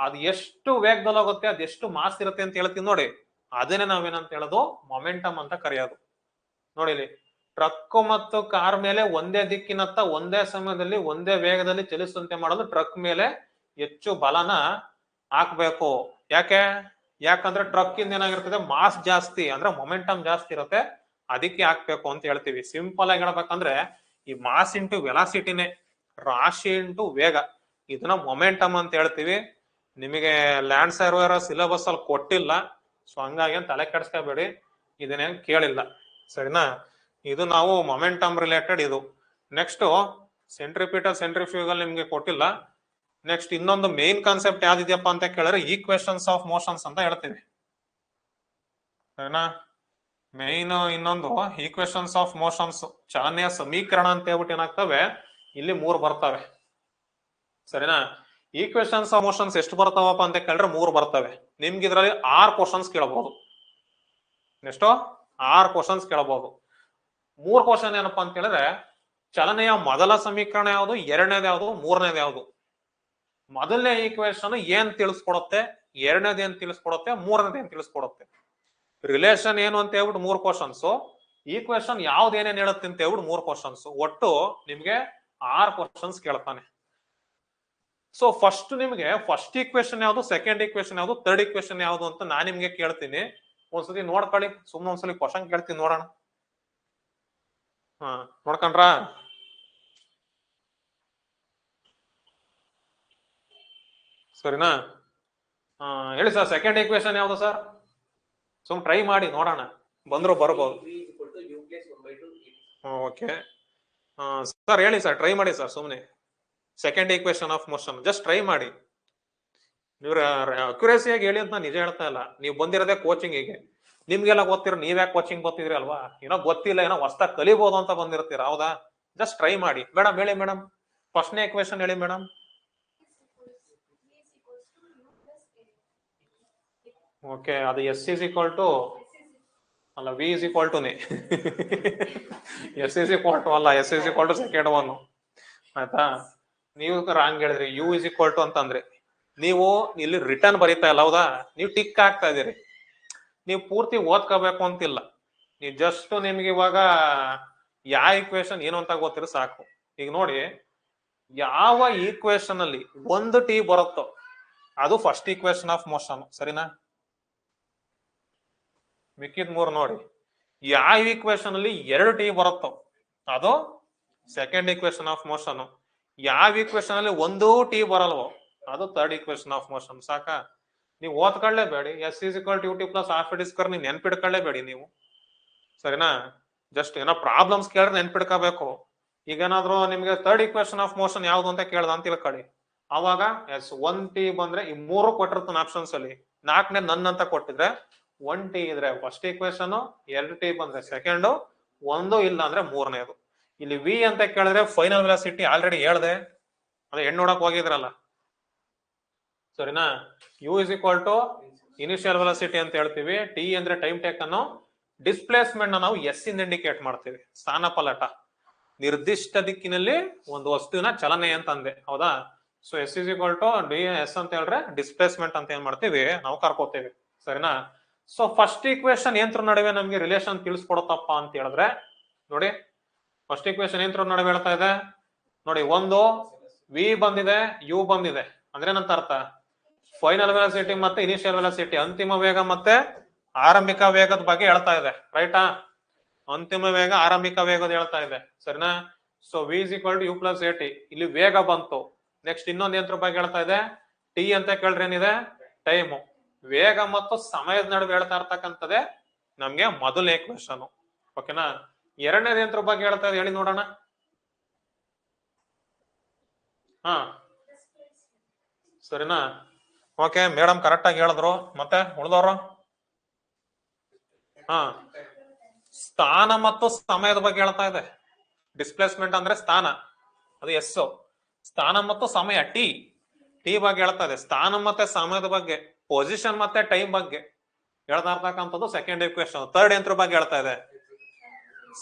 ಅದು ಎಷ್ಟು ವೇಗದಲ್ಲಿ ಹೋಗುತ್ತೆ, ಅದು ಎಷ್ಟು ಮಾಸ್ ಇರುತ್ತೆ ಅಂತ ಹೇಳ್ತೀನಿ ನೋಡಿ. ಅದನ್ನೇ ನಾವೇನಂತ ಹೇಳೋದು? ಮೊಮೆಂಟಮ್ ಅಂತ ಕರೆಯೋದು. ನೋಡಿಲಿ ಟ್ರಕ್ ಮತ್ತು ಕಾರ್ ಮೇಲೆ ಒಂದೇ ದಿಕ್ಕಿನತ್ತ, ಒಂದೇ ಸಮಯದಲ್ಲಿ, ಒಂದೇ ವೇಗದಲ್ಲಿ ಚಲಿಸುವಂತೆ ಮಾಡಲು ಟ್ರಕ್ ಮೇಲೆ ಹೆಚ್ಚು ಬಲನ ಹಾಕ್ಬೇಕು. ಯಾಕೆ? ಯಾಕಂದ್ರೆ ಟ್ರಕ್ ಇಂದ ಏನಾಗಿರ್ತದೆ ಮಾಸ್ ಜಾಸ್ತಿ ಅಂದ್ರೆ ಮೊಮೆಂಟಮ್ ಜಾಸ್ತಿ ಇರುತ್ತೆ. ಅದಕ್ಕೆ ಹಾಕ್ಬೇಕು ಅಂತ ಹೇಳ್ತೀವಿ. ಸಿಂಪಲ್ ಆಗಿ ಹೇಳ್ಬೇಕಂದ್ರೆ, ಈ ಮಾಸ್ ಇಂಟು ವೆಲಾಸಿಟಿನೇ ರಾಶಿ ಇಂಟು ವೇಗ. ಇದನ್ನ ಮೊಮೆಂಟಮ್ ಅಂತ ಹೇಳ್ತೀವಿ. ನಿಮಗೆ ಲ್ಯಾಂಡ್ ಸರ್ವೇರ್ ಸಿಲೆಬಸ್ ಅಲ್ಲಿ ಕೊಟ್ಟಿಲ್ಲ ಸೊ ಹಂಗಾಗಿ ತಲೆ ಕೆಡ್ಸ್ಕೋಬೇಡಿ. ಇದನ್ನೇನ್ ಕೇಳಿಲ್ಲ. ಸರಿನಾ? ಇದು ನಾವು ಮೊಮೆಂಟಮ್ ರಿಲೇಟೆಡ್ ಇದು. ನೆಕ್ಸ್ಟ್ ಸೆಂಟ್ರಿಪೀಟರ್ ಸೆಂಟ್ರಿಫ್ಯೂಗಲ್ ನಿಮ್ಗೆ ಕೊಟ್ಟಿಲ್ಲ. ನೆಕ್ಸ್ಟ್ ಇನ್ನೊಂದು ಮೇನ್ ಕಾನ್ಸೆಪ್ಟ್ ಯಾವ್ದಿದೆಯಪ್ಪ ಅಂತ ಕೇಳಿದ್ರೆ ಈಕ್ವೇಶನ್ಸ್ ಆಫ್ ಮೋಷನ್ಸ್ ಅಂತ ಹೇಳ್ತೀವಿ ಸರಿನಾ? ಮೇನ್ ಇನ್ನೊಂದು ಈಕ್ವೇಶನ್ಸ್ ಆಫ್ ಮೋಷನ್ಸ್ ಚಲನೆಯ ಸಮೀಕರಣ ಅಂತ ಹೇಳ್ಬಿಟ್ಟು ಏನಾಗ್ತವೆ? ಇಲ್ಲಿ ಮೂರು ಬರ್ತವೆ. ಸರಿನಾ? ಈಕ್ವೇಶನ್ಸ್ ಮೋಷನ್ಸ್ ಎಷ್ಟು ಬರ್ತಾವಪ್ಪ ಅಂತ ಕೇಳಿದ್ರೆ ಮೂರು ಬರ್ತವೆ. ನಿಮ್ಗೆ ಇದರಲ್ಲಿ ಆರ್ ಕ್ವಶನ್ಸ್ ಕೇಳಬಹುದು ನೆಕ್ಸ್ಟ್ ಆರ್ ಕ್ವಶನ್ಸ್ ಕೇಳಬಹುದು ಮೂರ್ ಕ್ವಶನ್ ಏನಪ್ಪಾ ಅಂತ ಹೇಳಿದ್ರೆ ಚಲನೆಯ ಮೊದಲ ಸಮೀಕರಣ ಯಾವುದು? ಎರಡನೇದು ಯಾವುದು? ಮೂರನೇದು ಯಾವುದು? ಮೊದಲನೇ ಈಕ್ವೇಶನ್ ಏನ್ ತಿಳಿಸ್ಕೊಡುತ್ತೆ? ಎರಡನೇದು ಏನ್ ತಿಳಿಸ್ಕೊಡುತ್ತೆ? ಮೂರನೇದು ಏನ್ ತಿಳಿಸ್ಕೊಡುತ್ತೆ? ರಿಲೇಷನ್ ಏನು ಅಂತ ಹೇಳ್ಬಿಟ್ಟು ಮೂರ್ ಕ್ವಶನ್ಸ್ ಈಕ್ವೇಶನ್ ಯಾವ್ದು ಏನೇನ್ ಹೇಳುತ್ತೆ ಅಂತ ಹೇಳ್ಬಿಟ್ಟು ಮೂರ್ ಕ್ವಶನ್ಸ್ ಒಟ್ಟು ನಿಮ್ಗೆ ಆರ್ ಕ್ವಶನ್ಸ್ ಕೇಳ್ತಾನೆ. ಸೊ ಫಸ್ಟ್ ನಿಮ್ಗೆ ಫಸ್ಟ್ ಈಕ್ವೇಶನ್ ಯಾವ್ದು ಸೆಕೆಂಡ್ ಈಕ್ವೇಶನ್ ಯಾವ್ದು ಥರ್ಡ್ ಈಕ್ವೇಶನ್ ಯಾವ್ದು ಅಂತ ನಾನ್ ನಿಮ್ಗೆ ಕೇಳ್ತೀನಿ. ಒಂದ್ಸತಿ ನೋಡ್ಕೊಳ್ಳಿ ಸುಮ್ಮನೆ ಒಂದ್ಸಲಿ ಕ್ವಶನ್ ಕೇಳ್ತೀನಿ ನೋಡೋಣ. ಹಾ, ನೋಡ್ಕೊಂಡ್ರ? ಸರಿನಾ? ಹೇಳಿ ಸರ್ ಸೆಕೆಂಡ್ ಈಕ್ವೇಶನ್ ಯಾವ್ದು ಸರ್ ಸುಮ್ ಟ್ರೈ ಮಾಡಿ ನೋಡೋಣ. ಬಂದ್ರು ಬರ್ಬೋದು. ಓಕೆ ಸರ್ ಹೇಳಿ ಸರ್ ಟ್ರೈ ಮಾಡಿ ಸರ್ ಸುಮ್ಮನೆ second equation of motion just try ಮಾಡಿ. ನೀವು ಅಕ್ಯುರೇಸಿಯಾಗಿ ಹೇಳಿ ಅಂತ ನಾನು ನಿಜ ಹೇಳ್ತಾ ಇಲ್ಲ. ನೀವು ಬಂದಿರೋದೇ ಕೋಚಿಂಗಿಗೆ ನಿಮ್ಗೆಲ್ಲ ಗೊತ್ತಿರೋ ನೀವ್ಯಾಕೆ ಕೋಚಿಂಗ್ ಬರ್ತಿದ್ರಿ ಅಲ್ವಾ? ಏನೋ ಗೊತ್ತಿಲ್ಲ, ಏನೋ ಹೊಸ್ದಾಗ್ ಕಲಿಬಹುದು ಅಂತ ಬಂದಿರ್ತೀರ, ಹೌದಾ? ಜಸ್ಟ್ ಟ್ರೈ ಮಾಡಿ. ಮೇಡಮ್, ಹೇಳಿ ಮೇಡಮ್. ಫಸ್ಟ್ನೇ ಇಕ್ವೇಶನ್ ಹೇಳಿ ಮೇಡಮ್. ಓಕೆ, ಅದು ಎಸ್ ಇಸ್ ಈಕ್ವಲ್ ಟು ಅಲ್ಲ ವಿ ಇಸ್ ಈಕ್ವಲ್ ಟು ನೇ. ಎಸ್ ಇಸ್ ಈಕ್ವಲ್ ಟು ಅಲ್ಲ S is equal to second one ಆಯ್ತಾ? ನೀವು ರಾಂಗ್ ಹೇಳಿದ್ರಿ. ಯು ಇಸ್ ಈಕ್ವಲ್ ಟು ಅಂತಂದ್ರೆ, ನೀವು ಇಲ್ಲಿ ರಿಟರ್ನ್ ಬರೀತಾ ಇಲ್ಲ, ಹೌದಾ? ನೀವು ಟಿಕ್ ಆಗ್ತಾ ಇದೀರಿ ನೀವು ಪೂರ್ತಿ ಓದ್ಕೋಬೇಕು ಅಂತಿಲ್ಲ. ನೀವು ಜಸ್ಟ್ ನಿಮ್ಗೆ ಇವಾಗ ಯಾವ ಈಕ್ವೇಶನ್ ಏನು ಅಂತ ಗೊತ್ತಿರೋ ಸಾಕು. ಈಗ ನೋಡಿ, ಯಾವ ಈಕ್ವೇಶನ್ ಅಲ್ಲಿ ಒಂದು ಟಿ ಬರುತ್ತೋ, ಅದು ಫಸ್ಟ್ ಈಕ್ವೇಶನ್ ಆಫ್ ಮೋಷನ್ ಸರಿನಾ? ಮಿಕ್ಕಿದ್ ಮೂರು ನೋಡಿ. ಯಾವ ಈಕ್ವೇಶನ್ ಅಲ್ಲಿ ಎರಡು ಟಿ ಬರುತ್ತೋ? ಅದು ಸೆಕೆಂಡ್ ಈಕ್ವೇಶನ್ ಆಫ್ ಮೋಷನ್ ಯಾವ ಈಕ್ವೇಶನ್ ಅಲ್ಲಿ ಒಂದು ಟಿ ಬರಲ್ವೋ? ಅದು ಥರ್ಡ್ ಈಕ್ವೇಶನ್ ಆಫ್ ಮೋಷನ್ ಸಾಕ? ನೀವು ಓದ್ಕೊಳ್ಳೇಬೇಡಿ. S is equal to T plus of ಇಡಿಸ್ಕರ್ ನೀವು ನೆನ್ಪಿಡ್ಕೊಳ್ಳೇಬೇಡಿ ನೀವು. ಸರಿನಾ? ಜಸ್ಟ್ ಏನೋ ಪ್ರಾಬ್ಲಮ್ಸ್ ಕೇಳಿದ್ರೆ ನೆನ್ಪಿಡ್ಕೋಬೇಕು. ಈಗ ಏನಾದ್ರು ನಿಮ್ಗೆ ಥರ್ಡ್ ಈಕ್ವೇಶನ್ ಆಫ್ ಮೋಷನ್ ಯಾವ್ದು ಅಂತ ಕೇಳ್ದ ಅಂತ ತಿಳ್ಕೊಳ್ಳಿ. ಅವಾಗ ಎಸ್ ಒನ್ ಟಿ ಬಂದ್ರೆ ಈ ಮೂರು ಕೊಟ್ಟಿರ್ತಾನೆ ಆಪ್ಷನ್ಸ್ ಅಲ್ಲಿ. ನಾಲ್ಕನೇ ನನ್ ಅಂತ ಕೊಟ್ಟಿದ್ರೆ ಒನ್ ಟಿ ಇದ್ರೆ ಫಸ್ಟ್ ಈಕ್ವೇಶನ್ ಎರಡು ಟಿ ಬಂದ್ರೆ ಸೆಕೆಂಡ್ ಒಂದು ಇಲ್ಲ ಅಂದ್ರೆ ಮೂರನೇದು. ಇಲ್ಲಿ ವಿ ಅಂತ ಕೇಳಿದ್ರೆ ಫೈನಲ್ ವೆಲಾಸಿಟಿ ಆಲ್ರೆಡಿ ಹೇಳ್ದೆ. ಅದೇ ಹೆಣ್ಣು ನೋಡಕ್ ಹೋಗಿದ್ರಲ್ಲ. ಸರಿನಾ? U is equal to initial velocity ಅಂತ ಹೇಳ್ತೀವಿ. ಟಿ ಅಂದ್ರೆ ಟೈಮ್ ಟೇಕ್ ಅನ್ನು ಡಿಸ್ಪ್ಲೇಸ್ಮೆಂಟ್ ನಾವು ಎಸ್ ಇಂದ ಇಂಡಿಕೇಟ್ ಮಾಡ್ತೀವಿ. ಸ್ಥಾನ ಪಲಟ. ನಿರ್ದಿಷ್ಟ ದಿಕ್ಕಿನಲ್ಲಿ ಒಂದು ವಸ್ತುವಿನ ಚಲನೆ ಅಂತ ಅಂದೆ ಹೌದಾ? So S is equal to D S ಅಂತ ಹೇಳಿದ್ರೆ ಡಿಸ್ಪ್ಲೇಸ್ಮೆಂಟ್ ಅಂತ ಏನ್ ಮಾಡ್ತೀವಿ? ನಾವು ಕರ್ಕೋತೀವಿ. ಸರಿನಾ? ಸೊ ಫಸ್ಟ್ ಈಕ್ವೇಶನ್ ಏನ್ರ ನಡುವೆ ನಮಗೆ ರಿಲೇಶನ್ ತಿಳಿಸ್ಕೊಡತ್ತಪ್ಪ ಅಂತ ಹೇಳಿದ್ರೆ, ನೋಡಿ ಫಸ್ಟ್ ಈಕ್ವೇಶನ್ ಏನ್ರ ನಡುವೆ ಹೇಳ್ತಾ ಇದೆ? ನೋಡಿ, ಒಂದು ವಿ ಬಂದಿದೆ ಯು ಬಂದಿದೆ. ಅಂದ್ರೆ ಏನಂತ ಅರ್ಥ? ಫೈನಲ್ ವೆಲಾಸಿಟಿ ಮತ್ತೆ ಇನಿಷಿಯಲ್ ವೆಲಾಸಿಟಿ ಅಂತಿಮ ವೇಗ ಮತ್ತೆ ಆರಂಭಿಕ ವೇಗದ ಬಗ್ಗೆ ಹೇಳ್ತಾ ಇದೆ ರೈಟಾ ಅಂತಿಮ ವೇಗ, ಆರಂಭಿಕ ವೇಗದ ಹೇಳ್ತಾ ಇದೆ, ಸರಿನಾ? So V is equal to U plus A ಇಲ್ಲಿ ವೇಗ ಬಂತು. ನೆಕ್ಸ್ಟ್ ಇನ್ನೊಂದು ಯಂತ್ರ ಬಗ್ಗೆ ಹೇಳ್ತಾ ಇದೆ? ಟಿ ಅಂತ ಕೇಳ್ರಿ ಏನಿದೆ? ಟೈಮು ವೇಗ ಮತ್ತು ಸಮಯದ ನಡುವೆ ಹೇಳ್ತಾ ಇರ್ತಕ್ಕಂಥದ್ದೇ ನಮ್ಗೆ ಮೊದಲನೇ ಕ್ವೆಶನ್ ಓಕೆನಾ ಎರಡನೇ ಯಂತ್ರ ಬಗ್ಗೆ ಹೇಳ್ತಾ ಹೇಳಿ ನೋಡೋಣ. ಹಾ. ಸರಿನಾ? ಓಕೆ ಮೇಡಮ್ ಕರೆಕ್ಟ್ ಆಗಿ ಹೇಳಿದ್ರು. ಮತ್ತೆ ಉಳ್ದವ್ರು? ಹಾ. ಸ್ಥಾನ ಮತ್ತು ಸಮಯದ ಬಗ್ಗೆ ಹೇಳ್ತಾ ಇದೆ ಡಿಸ್ಪ್ಲೇಸ್ಮೆಂಟ್ ಅಂದ್ರೆ ಸ್ಥಾನ. ಅದು ಎಸ್ ಸ್ಥಾನ ಮತ್ತು ಸಮಯ ಟಿ ಟಿ ಬಗ್ಗೆ ಹೇಳ್ತಾ ಇದೆ ಸ್ಥಾನ ಮತ್ತೆ ಸಮಯದ ಬಗ್ಗೆ. ಪೊಸಿಷನ್ ಮತ್ತೆ ಟೈಮ್ ಬಗ್ಗೆ ಹೇಳ್ತಾ ಸೆಕೆಂಡ್ ಕ್ವೆಶನ್ ಥರ್ಡ್ ಎಂತ್ರ ಬಗ್ಗೆ ಹೇಳ್ತಾ ಇದೆ.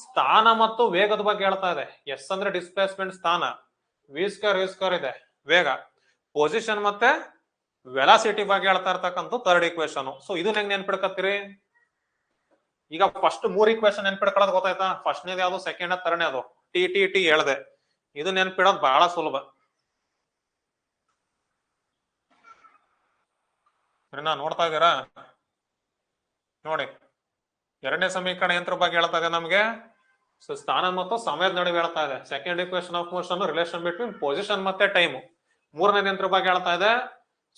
ಸ್ಥಾನ ಮತ್ತು ವೇಗದ ಬಗ್ಗೆ ಹೇಳ್ತಾ ಇದೆ. ಎಸ್ ಅಂದ್ರೆ ಡಿಸ್ಪ್ಲೇಸ್ಮೆಂಟ್ ಸ್ಥಾನ. ವಿ ಸ್ಕ್ವೇರ್ ವಿ ಸ್ಕ್ವೇರ್ ಇದೆ. ವೇಗ. ಪೊಸಿಷನ್ ಮತ್ತೆ ವೆಲಾಸಿಟಿ ಬಗ್ಗೆ ಹೇಳ್ತಾ ಇರ್ತಕ್ಕಂಥ ಥರ್ಡ್ ಇಕ್ವೇಶನ್ ಸೊ ಇದು ಹೆಂಗ್ ನೆನ್ಪಿಡ್ಕತ್ತೀರಿ? ಈಗ ಫಸ್ಟ್ ಮೂರ್ ಇಕ್ವೇಶನ್ ನೆನ್ಪಿಡ್ಕೊಳ್ಳೋದು ಗೊತ್ತಾಯ್ತಾ? ಫಸ್ಟ್ನೇದು ಯಾವ್ದು ಸೆಕೆಂಡ್ ತರನೇ ಅದು ಟಿ ಟಿ ಟಿ ಹೇಳ್ದೆ. ಇದು ನೆನ್ಪಿಡೋದು ಬಹಳ ಸುಲಭ. ಸರಿನಾ ನೋಡ್ತಾ ಇದ್ದೀರಾ? ನೋಡಿ, ಎರಡನೇ ಸಮೀಕರಣ ಯಂತ್ರ ಬಗ್ಗೆ ಹೇಳ್ತಾ ಇದೆ ನಮಗೆ. ಸೊ ಸ್ಥಾನ ಮತ್ತು ಸಮಯದ ನಡುವೆ ಹೇಳ್ತಾ ಇದೆ second equation of motion relation between position ಮತ್ತೆ ಟೈಮ್ ಮೂರನೇ ಯಂತ್ರ ಬಗ್ಗೆ ಹೇಳ್ತಾ ಇದೆ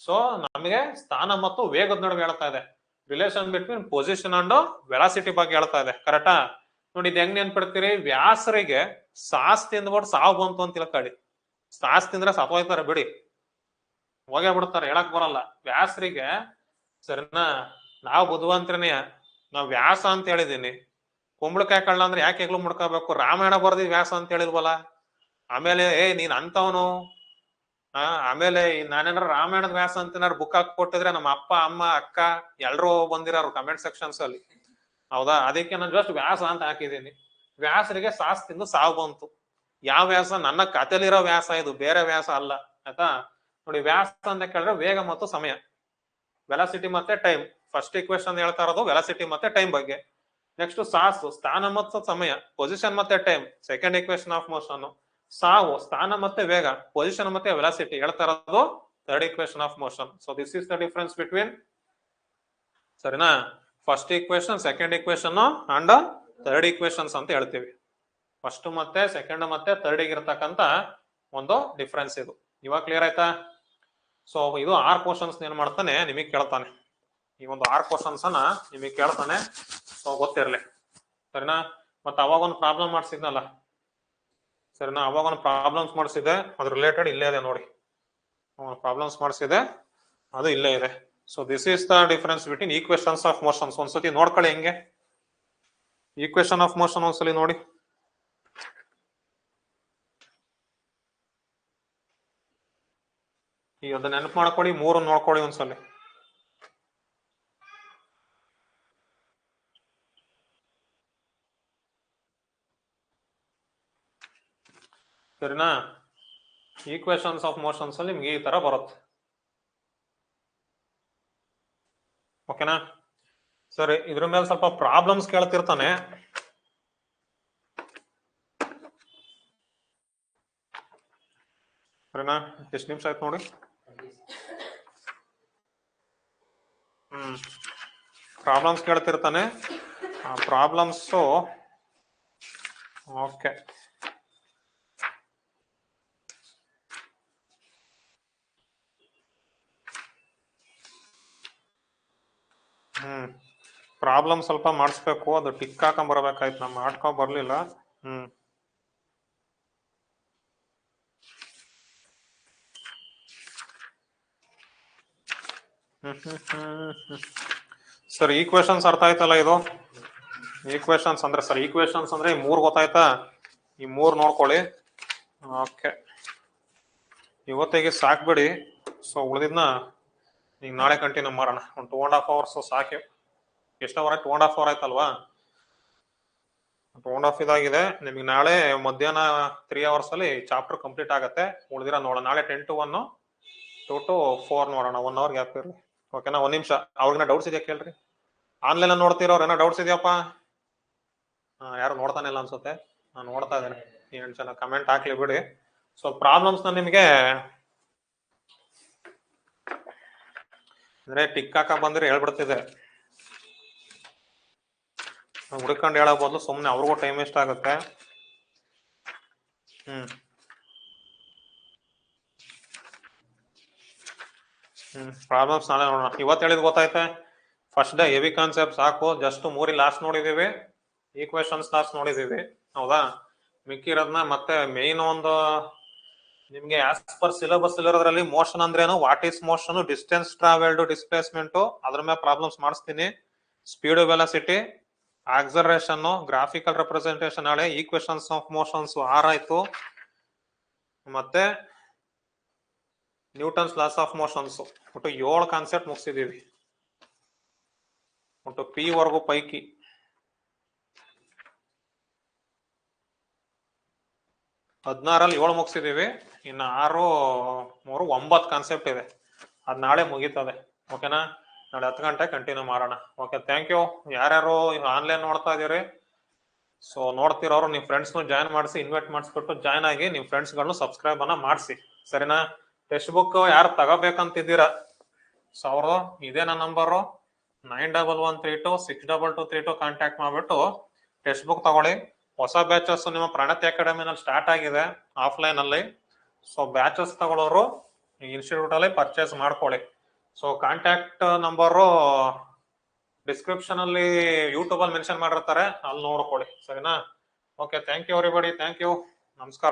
ಸೊ ನಮಗೆ ಸ್ಥಾನ ಮತ್ತು ವೇಗದ ನಡುವೆ ಹೇಳ್ತಾ ಇದೆ relation between position and velocity ಬಗ್ಗೆ ಹೇಳ್ತಾ ಇದೆ ಕರೆಕ್ಟಾ ನೋಡಿ, ಇದು ಹೆಂಗ್ ನೆನ್ಪಿಡ್ತೀರಿ? ವ್ಯಾಸರಿಗೆ ಸಾಸ್ ತಿಂದ್ಬಿಟ್ಟು ಸಾವು ಬಂತು ಅಂತ ತಿಳ್ಕೊಳ್ಳಿ ಸಾಸ್ ತಿಂದ್ರೆ ಸತ್ತೋಯ್ತಾರೆ ಬಿಡಿ. ಹೋಗೇ ಬಿಡ್ತಾರೆ ಹೇಳಕ್ ಬರಲ್ಲ. ವ್ಯಾಸರಿಗೆ ಸರಿನಾ ನಾವು ಬುದ್ಧಿವಂತರನೇ, ನಾವ್ ವ್ಯಾಸ ಅಂತ ಹೇಳಿದೀನಿ. ಕುಂಬಳಕಾಯಿ ಕಳ್ಳ ಅಂದ್ರೆ ಯಾಕೆ ಹೆಗ್ಲು ಮುಡ್ಕೋಬೇಕು? ರಾಮಾಯಣ ಬರ್ದಿ ವ್ಯಾಸ ಅಂತ ಹೇಳಿಲ್ವಲ್ಲ ಆಮೇಲೆ, ಏ, ನೀನ್ ಅಂತವನು? ಆ, ಆಮೇಲೆ ನಾನೇನಾರ ರಾಮಾಯಣದ ವ್ಯಾಸ ಅಂತ ಏನಾರು ಬುಕ್ ಹಾಕಿ ಕೊಟ್ಟಿದ್ರೆ ನಮ್ಮ ಅಪ್ಪ, ಅಮ್ಮ, ಅಕ್ಕ ಎಲ್ರು ಬಂದಿರೋರು ಕಮೆಂಟ್ ಸೆಕ್ಷನ್ಸ್ ಅಲ್ಲಿ. ಹೌದಾ? ಅದಕ್ಕೆ ನಾನು ಜಸ್ಟ್ ವ್ಯಾಸ ಅಂತ ಹಾಕಿದ್ದೀನಿ ವ್ಯಾಸರಿಗೆ ಸಾಸ್ ತಿಂದು ಸಾವು ಬಂತು. ಯಾವ ವ್ಯಾಸ? ನನ್ನ ಕತೆಲಿರೋ ವ್ಯಾಸ ಇದು. ಬೇರೆ ವ್ಯಾಸ ಅಲ್ಲ. ಆಯ್ತಾ? ನೋಡಿ ವ್ಯಾಸ ಅಂತ ಕೇಳಿದ್ರೆ ವೇಗ ಮತ್ತು ಸಮಯ. ವೆಲಾಸಿಟಿ ಮತ್ತೆ ಟೈಮ್ ಫಸ್ಟ್ ಇಕ್ವೇಶನ್ ಹೇಳ್ತಾ ಇರೋದು ವೆಲಾಸಿಟಿ ಮತ್ತೆ ಟೈಮ್ ಬಗ್ಗೆ. ನೆಕ್ಸ್ಟ್ ಸಾಸ್, ಸ್ಥಾನ ಮತ್ತು ಸಮಯ. ಪೊಸಿಷನ್ ಮತ್ತೆ time second equation of motion ಸಾವು, ಸ್ಥಾನ ಮತ್ತೆ ವೇಗ. ಪೊಸಿಷನ್ ಮತ್ತೆ ವೆಲಾಸಿಟಿ ಹೇಳ್ತಾ ಇರೋದು third equation of motion so this is the difference between ಸರಿನಾ? First equation second equation and third equations ಅಂತ ಹೇಳ್ತೀವಿ. ಫಸ್ಟ್ ಮತ್ತೆ ಸೆಕೆಂಡ್ ಮತ್ತೆ ಥರ್ಡ್ ಇರತಕ್ಕಂತ ಒಂದು ಡಿಫ್ರೆನ್ಸ್ ಇದು. ಇವಾಗ ಕ್ಲಿಯರ್ ಆಯ್ತಾ? ಸೊ ಇದು ಆರ್ ಕ್ವಶನ್ಸ್ ಏನ್ ಮಾಡ್ತಾನೆ, ನಿಮಗೆ ಕೇಳ್ತಾನೆ. ಈ ಒಂದು ಆರ್ ಕ್ವಶನ್ಸ್ ಅನ್ನ ನಿಮಗೆ ಕೇಳ್ತಾನೆ. ಸೊ ಗೊತ್ತಿರ್ಲಿ. ಸರಿನಾ? ಮತ್ತೆ ಅವಾಗ ಒಂದು ಪ್ರಾಬ್ಲಮ್ ಮಾಡಿಸಿದ್ನಲ್ಲ? ಸರಿನಾ? ಅವಾಗ ಒಂದು ಪ್ರಾಬ್ಲಮ್ಸ್ ಮಾಡಿಸಿದೆ. ಅದ್ರ ರಿಲೇಟೆಡ್ ಇಲ್ಲೇ ಇದೆ ನೋಡಿ. ಪ್ರಾಬ್ಲಮ್ಸ್ ಮಾಡಿಸಿದೆ. ಅದು ಇಲ್ಲೇ ಇದೆ. So this is the difference between equations of motions ಒಂದ್ಸತಿ ನೋಡ್ಕೊಳ್ಳಿ ಹೆಂಗೆ. ಈಕ್ವೇಶನ್ ಆಫ್ ಮೋಷನ್ ಒಂದ್ಸಲಿ ನೋಡಿ. ಈಗ ಅದನ್ನ ನೆನಪು ಮಾಡ್ಕೊಳ್ಳಿ, ಮೂರು ನೋಡ್ಕೊಳ್ಳಿ ಒಂದ್ಸಲ. ಸರಿನಾ? ಈಕ್ವೇಶನ್ಸ್ ಆಫ್ ಮೋಷನ್ಸ್ ಅಲ್ಲಿ ನಿಮ್ಗೆ ಈ ತರ ಬರುತ್ತೆ. ಓಕೆನಾ? ಸರಿ, ಇದ್ರ ಮೇಲೆ ಸ್ವಲ್ಪ ಪ್ರಾಬ್ಲಮ್ಸ್ ಕೇಳ್ತಿರ್ತಾನೆ. ಸರಿನಾ? ಎಷ್ಟು ನಿಮಿಷ ಆಯ್ತು ನೋಡಿ? ಹ್ಮ್. ಪ್ರಾಬ್ಲಮ್ಸ್ ಕೇಳ್ತಿರ್ತಾನೆ. ಆ ಪ್ರಾಬ್ಲಮ್ಸ್ ಓಕೆ ಹ್ಮ್. ಪ್ರಾಬ್ಲಮ್ ಸ್ವಲ್ಪ ಮಾಡಿಸ್ಬೇಕು. ಅದು ಟಿಕ್ ಹಾಕೊಂಡ್ ಬರ್ಬೇಕಾಯ್ತು. ನಾ ಮಾಡ್ಕೊಂಡ್ ಬರ್ಲಿಲ್ಲ. ಹ್ಮ್. ಸರ್ ಈಕ್ವೇಶನ್ಸ್ ಅರ್ಥ ಆಯ್ತಲ್ಲ ಇದು? ಈಕ್ವೇಶನ್ಸ್ ಅಂದ್ರೆ, ಸರ್ ಈಕ್ವೇಶನ್ಸ್ ಅಂದ್ರೆ ಈ ಮೂರ್ ಗೊತ್ತಾಯ್ತಾ? ಈ ಮೂರ್ ನೋಡ್ಕೊಳ್ಳಿ. ಓಕೆ. ಇವತ್ತಿಗೆ ಸಾಕ್ಬೇಡಿ ಸೊ ಉಳಿದಿದ್ನ ಈಗ ನಾಳೆ ಕಂಟಿನ್ಯೂ ಮಾಡೋಣ. ಒಂದು ಟೂ ಅಂಡ್ ಹಾಫ್ ಅವರ್ಸ್ ಸಾಕು. ಎಷ್ಟು hour two and half hour ಆಯ್ತಲ್ವಾ? ಟೂ ಅಂಡ್ ಹಾಫ್ ಇದಾಗಿದೆ. ನಿಮಗೆ ನಾಳೆ ಮಧ್ಯಾಹ್ನ ತ್ರೀ ಅವರ್ಸ್ ಅಲ್ಲಿ ಚಾಪ್ಟರ್ ಕಂಪ್ಲೀಟ್ ಆಗುತ್ತೆ. ಉಳಿದಿರ ನೋಡೋಣ. ನಾಳೆ ten to one two to four ನೋಡೋಣ. ಒನ್ ಅವರ್ ಗ್ಯಾಪ್ ಇರಲಿ. ಓಕೆನಾ ಒಂದ್ ನಿಮಿಷ. ಅವ್ರಿಗೆ ಡೌಟ್ಸ್ ಇದೆಯಾ ಕೇಳ್ರಿ. ಆನ್ಲೈನ್ ಅಲ್ಲಿ ನೋಡ್ತಿರೋರು ಏನೋ ಡೌಟ್ಸ್ ಇದೆಯಪ್ಪ? ಯಾರು ನೋಡ್ತಾನೆ ಇಲ್ಲ ಅನ್ಸುತ್ತೆ. ನಾನು ನೋಡ್ತಾ ಇದ್ದೇನೆ. ಏನ್ ಜನ ಕಮೆಂಟ್ ಹಾಕ್ಲಿ ಬಿಡಿ. ಸೊ ಪ್ರಾಬ್ಲಮ್ಸ್ನ ನಿಮಗೆ ಅಂದ್ರೆ ಟಿಕ್ ಹಾಕ ಬಂದ್ರೆ ಹೇಳ್ಬಿಡ್ತಿದೆ. ಹುಡ್ಕೊಂಡು ಹೇಳೋ ಬದಲು ಸುಮ್ಮನೆ ಅವ್ರಿಗೂ ಟೈಮ್ ವೇಸ್ಟ್ ಆಗುತ್ತೆ. ಹ್ಮ್. ಪ್ರಾಬ್ಲಮ್ಸ್ ನಾಳೆ ನೋಡೋಣ. ಇವತ್ತು ಹೇಳಿದ್ ಗೊತ್ತಾಯ್ತೆ? ಫಸ್ಟ್ ಡೇ ಹೆವಿ ಕಾನ್ಸೆಪ್ಟ್ ಸಾಕು. ಜಸ್ಟ್ ಮೂರಿ ಲಾಸ್ಟ್ ನೋಡಿದೀವಿ. ಈಕ್ವೇಶನ್ಸ್ ಲಾಸ್ಟ್ ನೋಡಿದೀವಿ. ಹೌದಾ? ಮಿಕ್ಕಿರೋದನ್ನ ಮತ್ತೆ ಮೇನ್ ಒಂದು ನಿಮ್ಗೆ ಆಸ್ ಪರ್ ಸಿಲೆಬಸ್ ಇರೋದ್ರಲ್ಲಿ ಮೋಷನ್ ಅಂದ್ರೇನು what is motion distance travelled displacement ಅದ್ರ ಮೇಲೆ ಪ್ರಾಬ್ಲಮ್ಸ್ ಮಾಡಿಸ್ತೀನಿ. Speed velocity acceleration graphical representation ನಾಳೆ ಈಕ್ವೇಶನ್ಸ್ ಆಫ್ ಮೋಷನ್ಸ್ ಆರ್ ಆಯ್ತು. ಮತ್ತೆ ನ್ಯೂಟನ್ಸ್ ಲಾಸ್ ಆಫ್ ಮೋಷನ್ಸ್ ಒಟ್ಟು ಏಳು ಕಾನ್ಸೆಪ್ಟ್ ಮುಗಿಸಿದೀವಿ. ಒಟ್ಟು ಪಿ ವರ್ಗು ಪೈಕಿ. ಹದಿನಾರಲ್ಲಿ ಏಳು ಮುಗಿಸಿದೀವಿ. ಇನ್ನು ಆರು, ಮೂರು, ಒಂಬತ್ತು ಕಾನ್ಸೆಪ್ಟ್ ಇದೆ. ಅದು ನಾಳೆ ಮುಗೀತದೆ. ಓಕೆನಾ ನಾಳೆ ಹತ್ತು ಗಂಟೆ ಕಂಟಿನ್ಯೂ ಮಾಡೋಣ. ಓಕೆ ಥ್ಯಾಂಕ್ ಯು ಯಾರ್ಯಾರು ಆನ್ಲೈನ್ ನೋಡ್ತಾ ಇದ್ದೀರಿ ಸೊ ನೋಡ್ತಿರೋರು ನಿಮ್ಮ ಫ್ರೆಂಡ್ಸ್ನು ಜಾಯ್ನ್ ಮಾಡಿಸಿ ಇನ್ವೈಟ್ ಮಾಡಿಸ್ಬಿಟ್ಟು ಜಾಯ್ನ್ ಆಗಿ ನಿಮ್ಮ ಫ್ರೆಂಡ್ಸ್ಗಳನ್ನು ಸಬ್ಸ್ಕ್ರೈಬ್ ಅನ್ನ ಮಾಡಿಸಿ. ಸರಿನಾ? ಟೆಕ್ಸ್ಟ್ ಬುಕ್ ಯಾರು ತಗೋಬೇಕಂತಿದ್ದೀರಾ? ಸಾವಿರದ, ಇದೇ ನನ್ನ number nine double one three two six double two three two contact ಮಾಡಿಬಿಟ್ಟು ಟೆಕ್ಸ್ಟ್ ಬುಕ್ ತಗೊಳ್ಳಿ. ಹೊಸ ಬ್ಯಾಚಸ್ ನಿಮ್ಮ ಪ್ರಣತಿ ಅಕಾಡೆಮಿನಲ್ಲಿ ಸ್ಟಾರ್ಟ್ ಆಗಿದೆ ಆಫ್ಲೈನ್ ಅಲ್ಲಿ. ಸೊ ಬ್ಯಾಚಸ್ ತಗೊಳ್ಳೋರು ಇನ್ಸ್ಟಿಟ್ಯೂಟ್ ಅಲ್ಲಿ ಪರ್ಚೇಸ್ ಮಾಡ್ಕೊಳ್ಳಿ. ಸೊ ಕಾಂಟ್ಯಾಕ್ಟ್ ನಂಬರು ಡಿಸ್ಕ್ರಿಪ್ಷನ್ ಅಲ್ಲಿ ಯೂಟ್ಯೂಬ್ ಅಲ್ಲಿ ಮೆನ್ಷನ್ ಮಾಡಿರ್ತಾರೆ. ಅಲ್ಲಿ ನೋಡ್ಕೊಳ್ಳಿ. ಸರಿನಾ? Okay thank you everybody thank you ನಮಸ್ಕಾರ.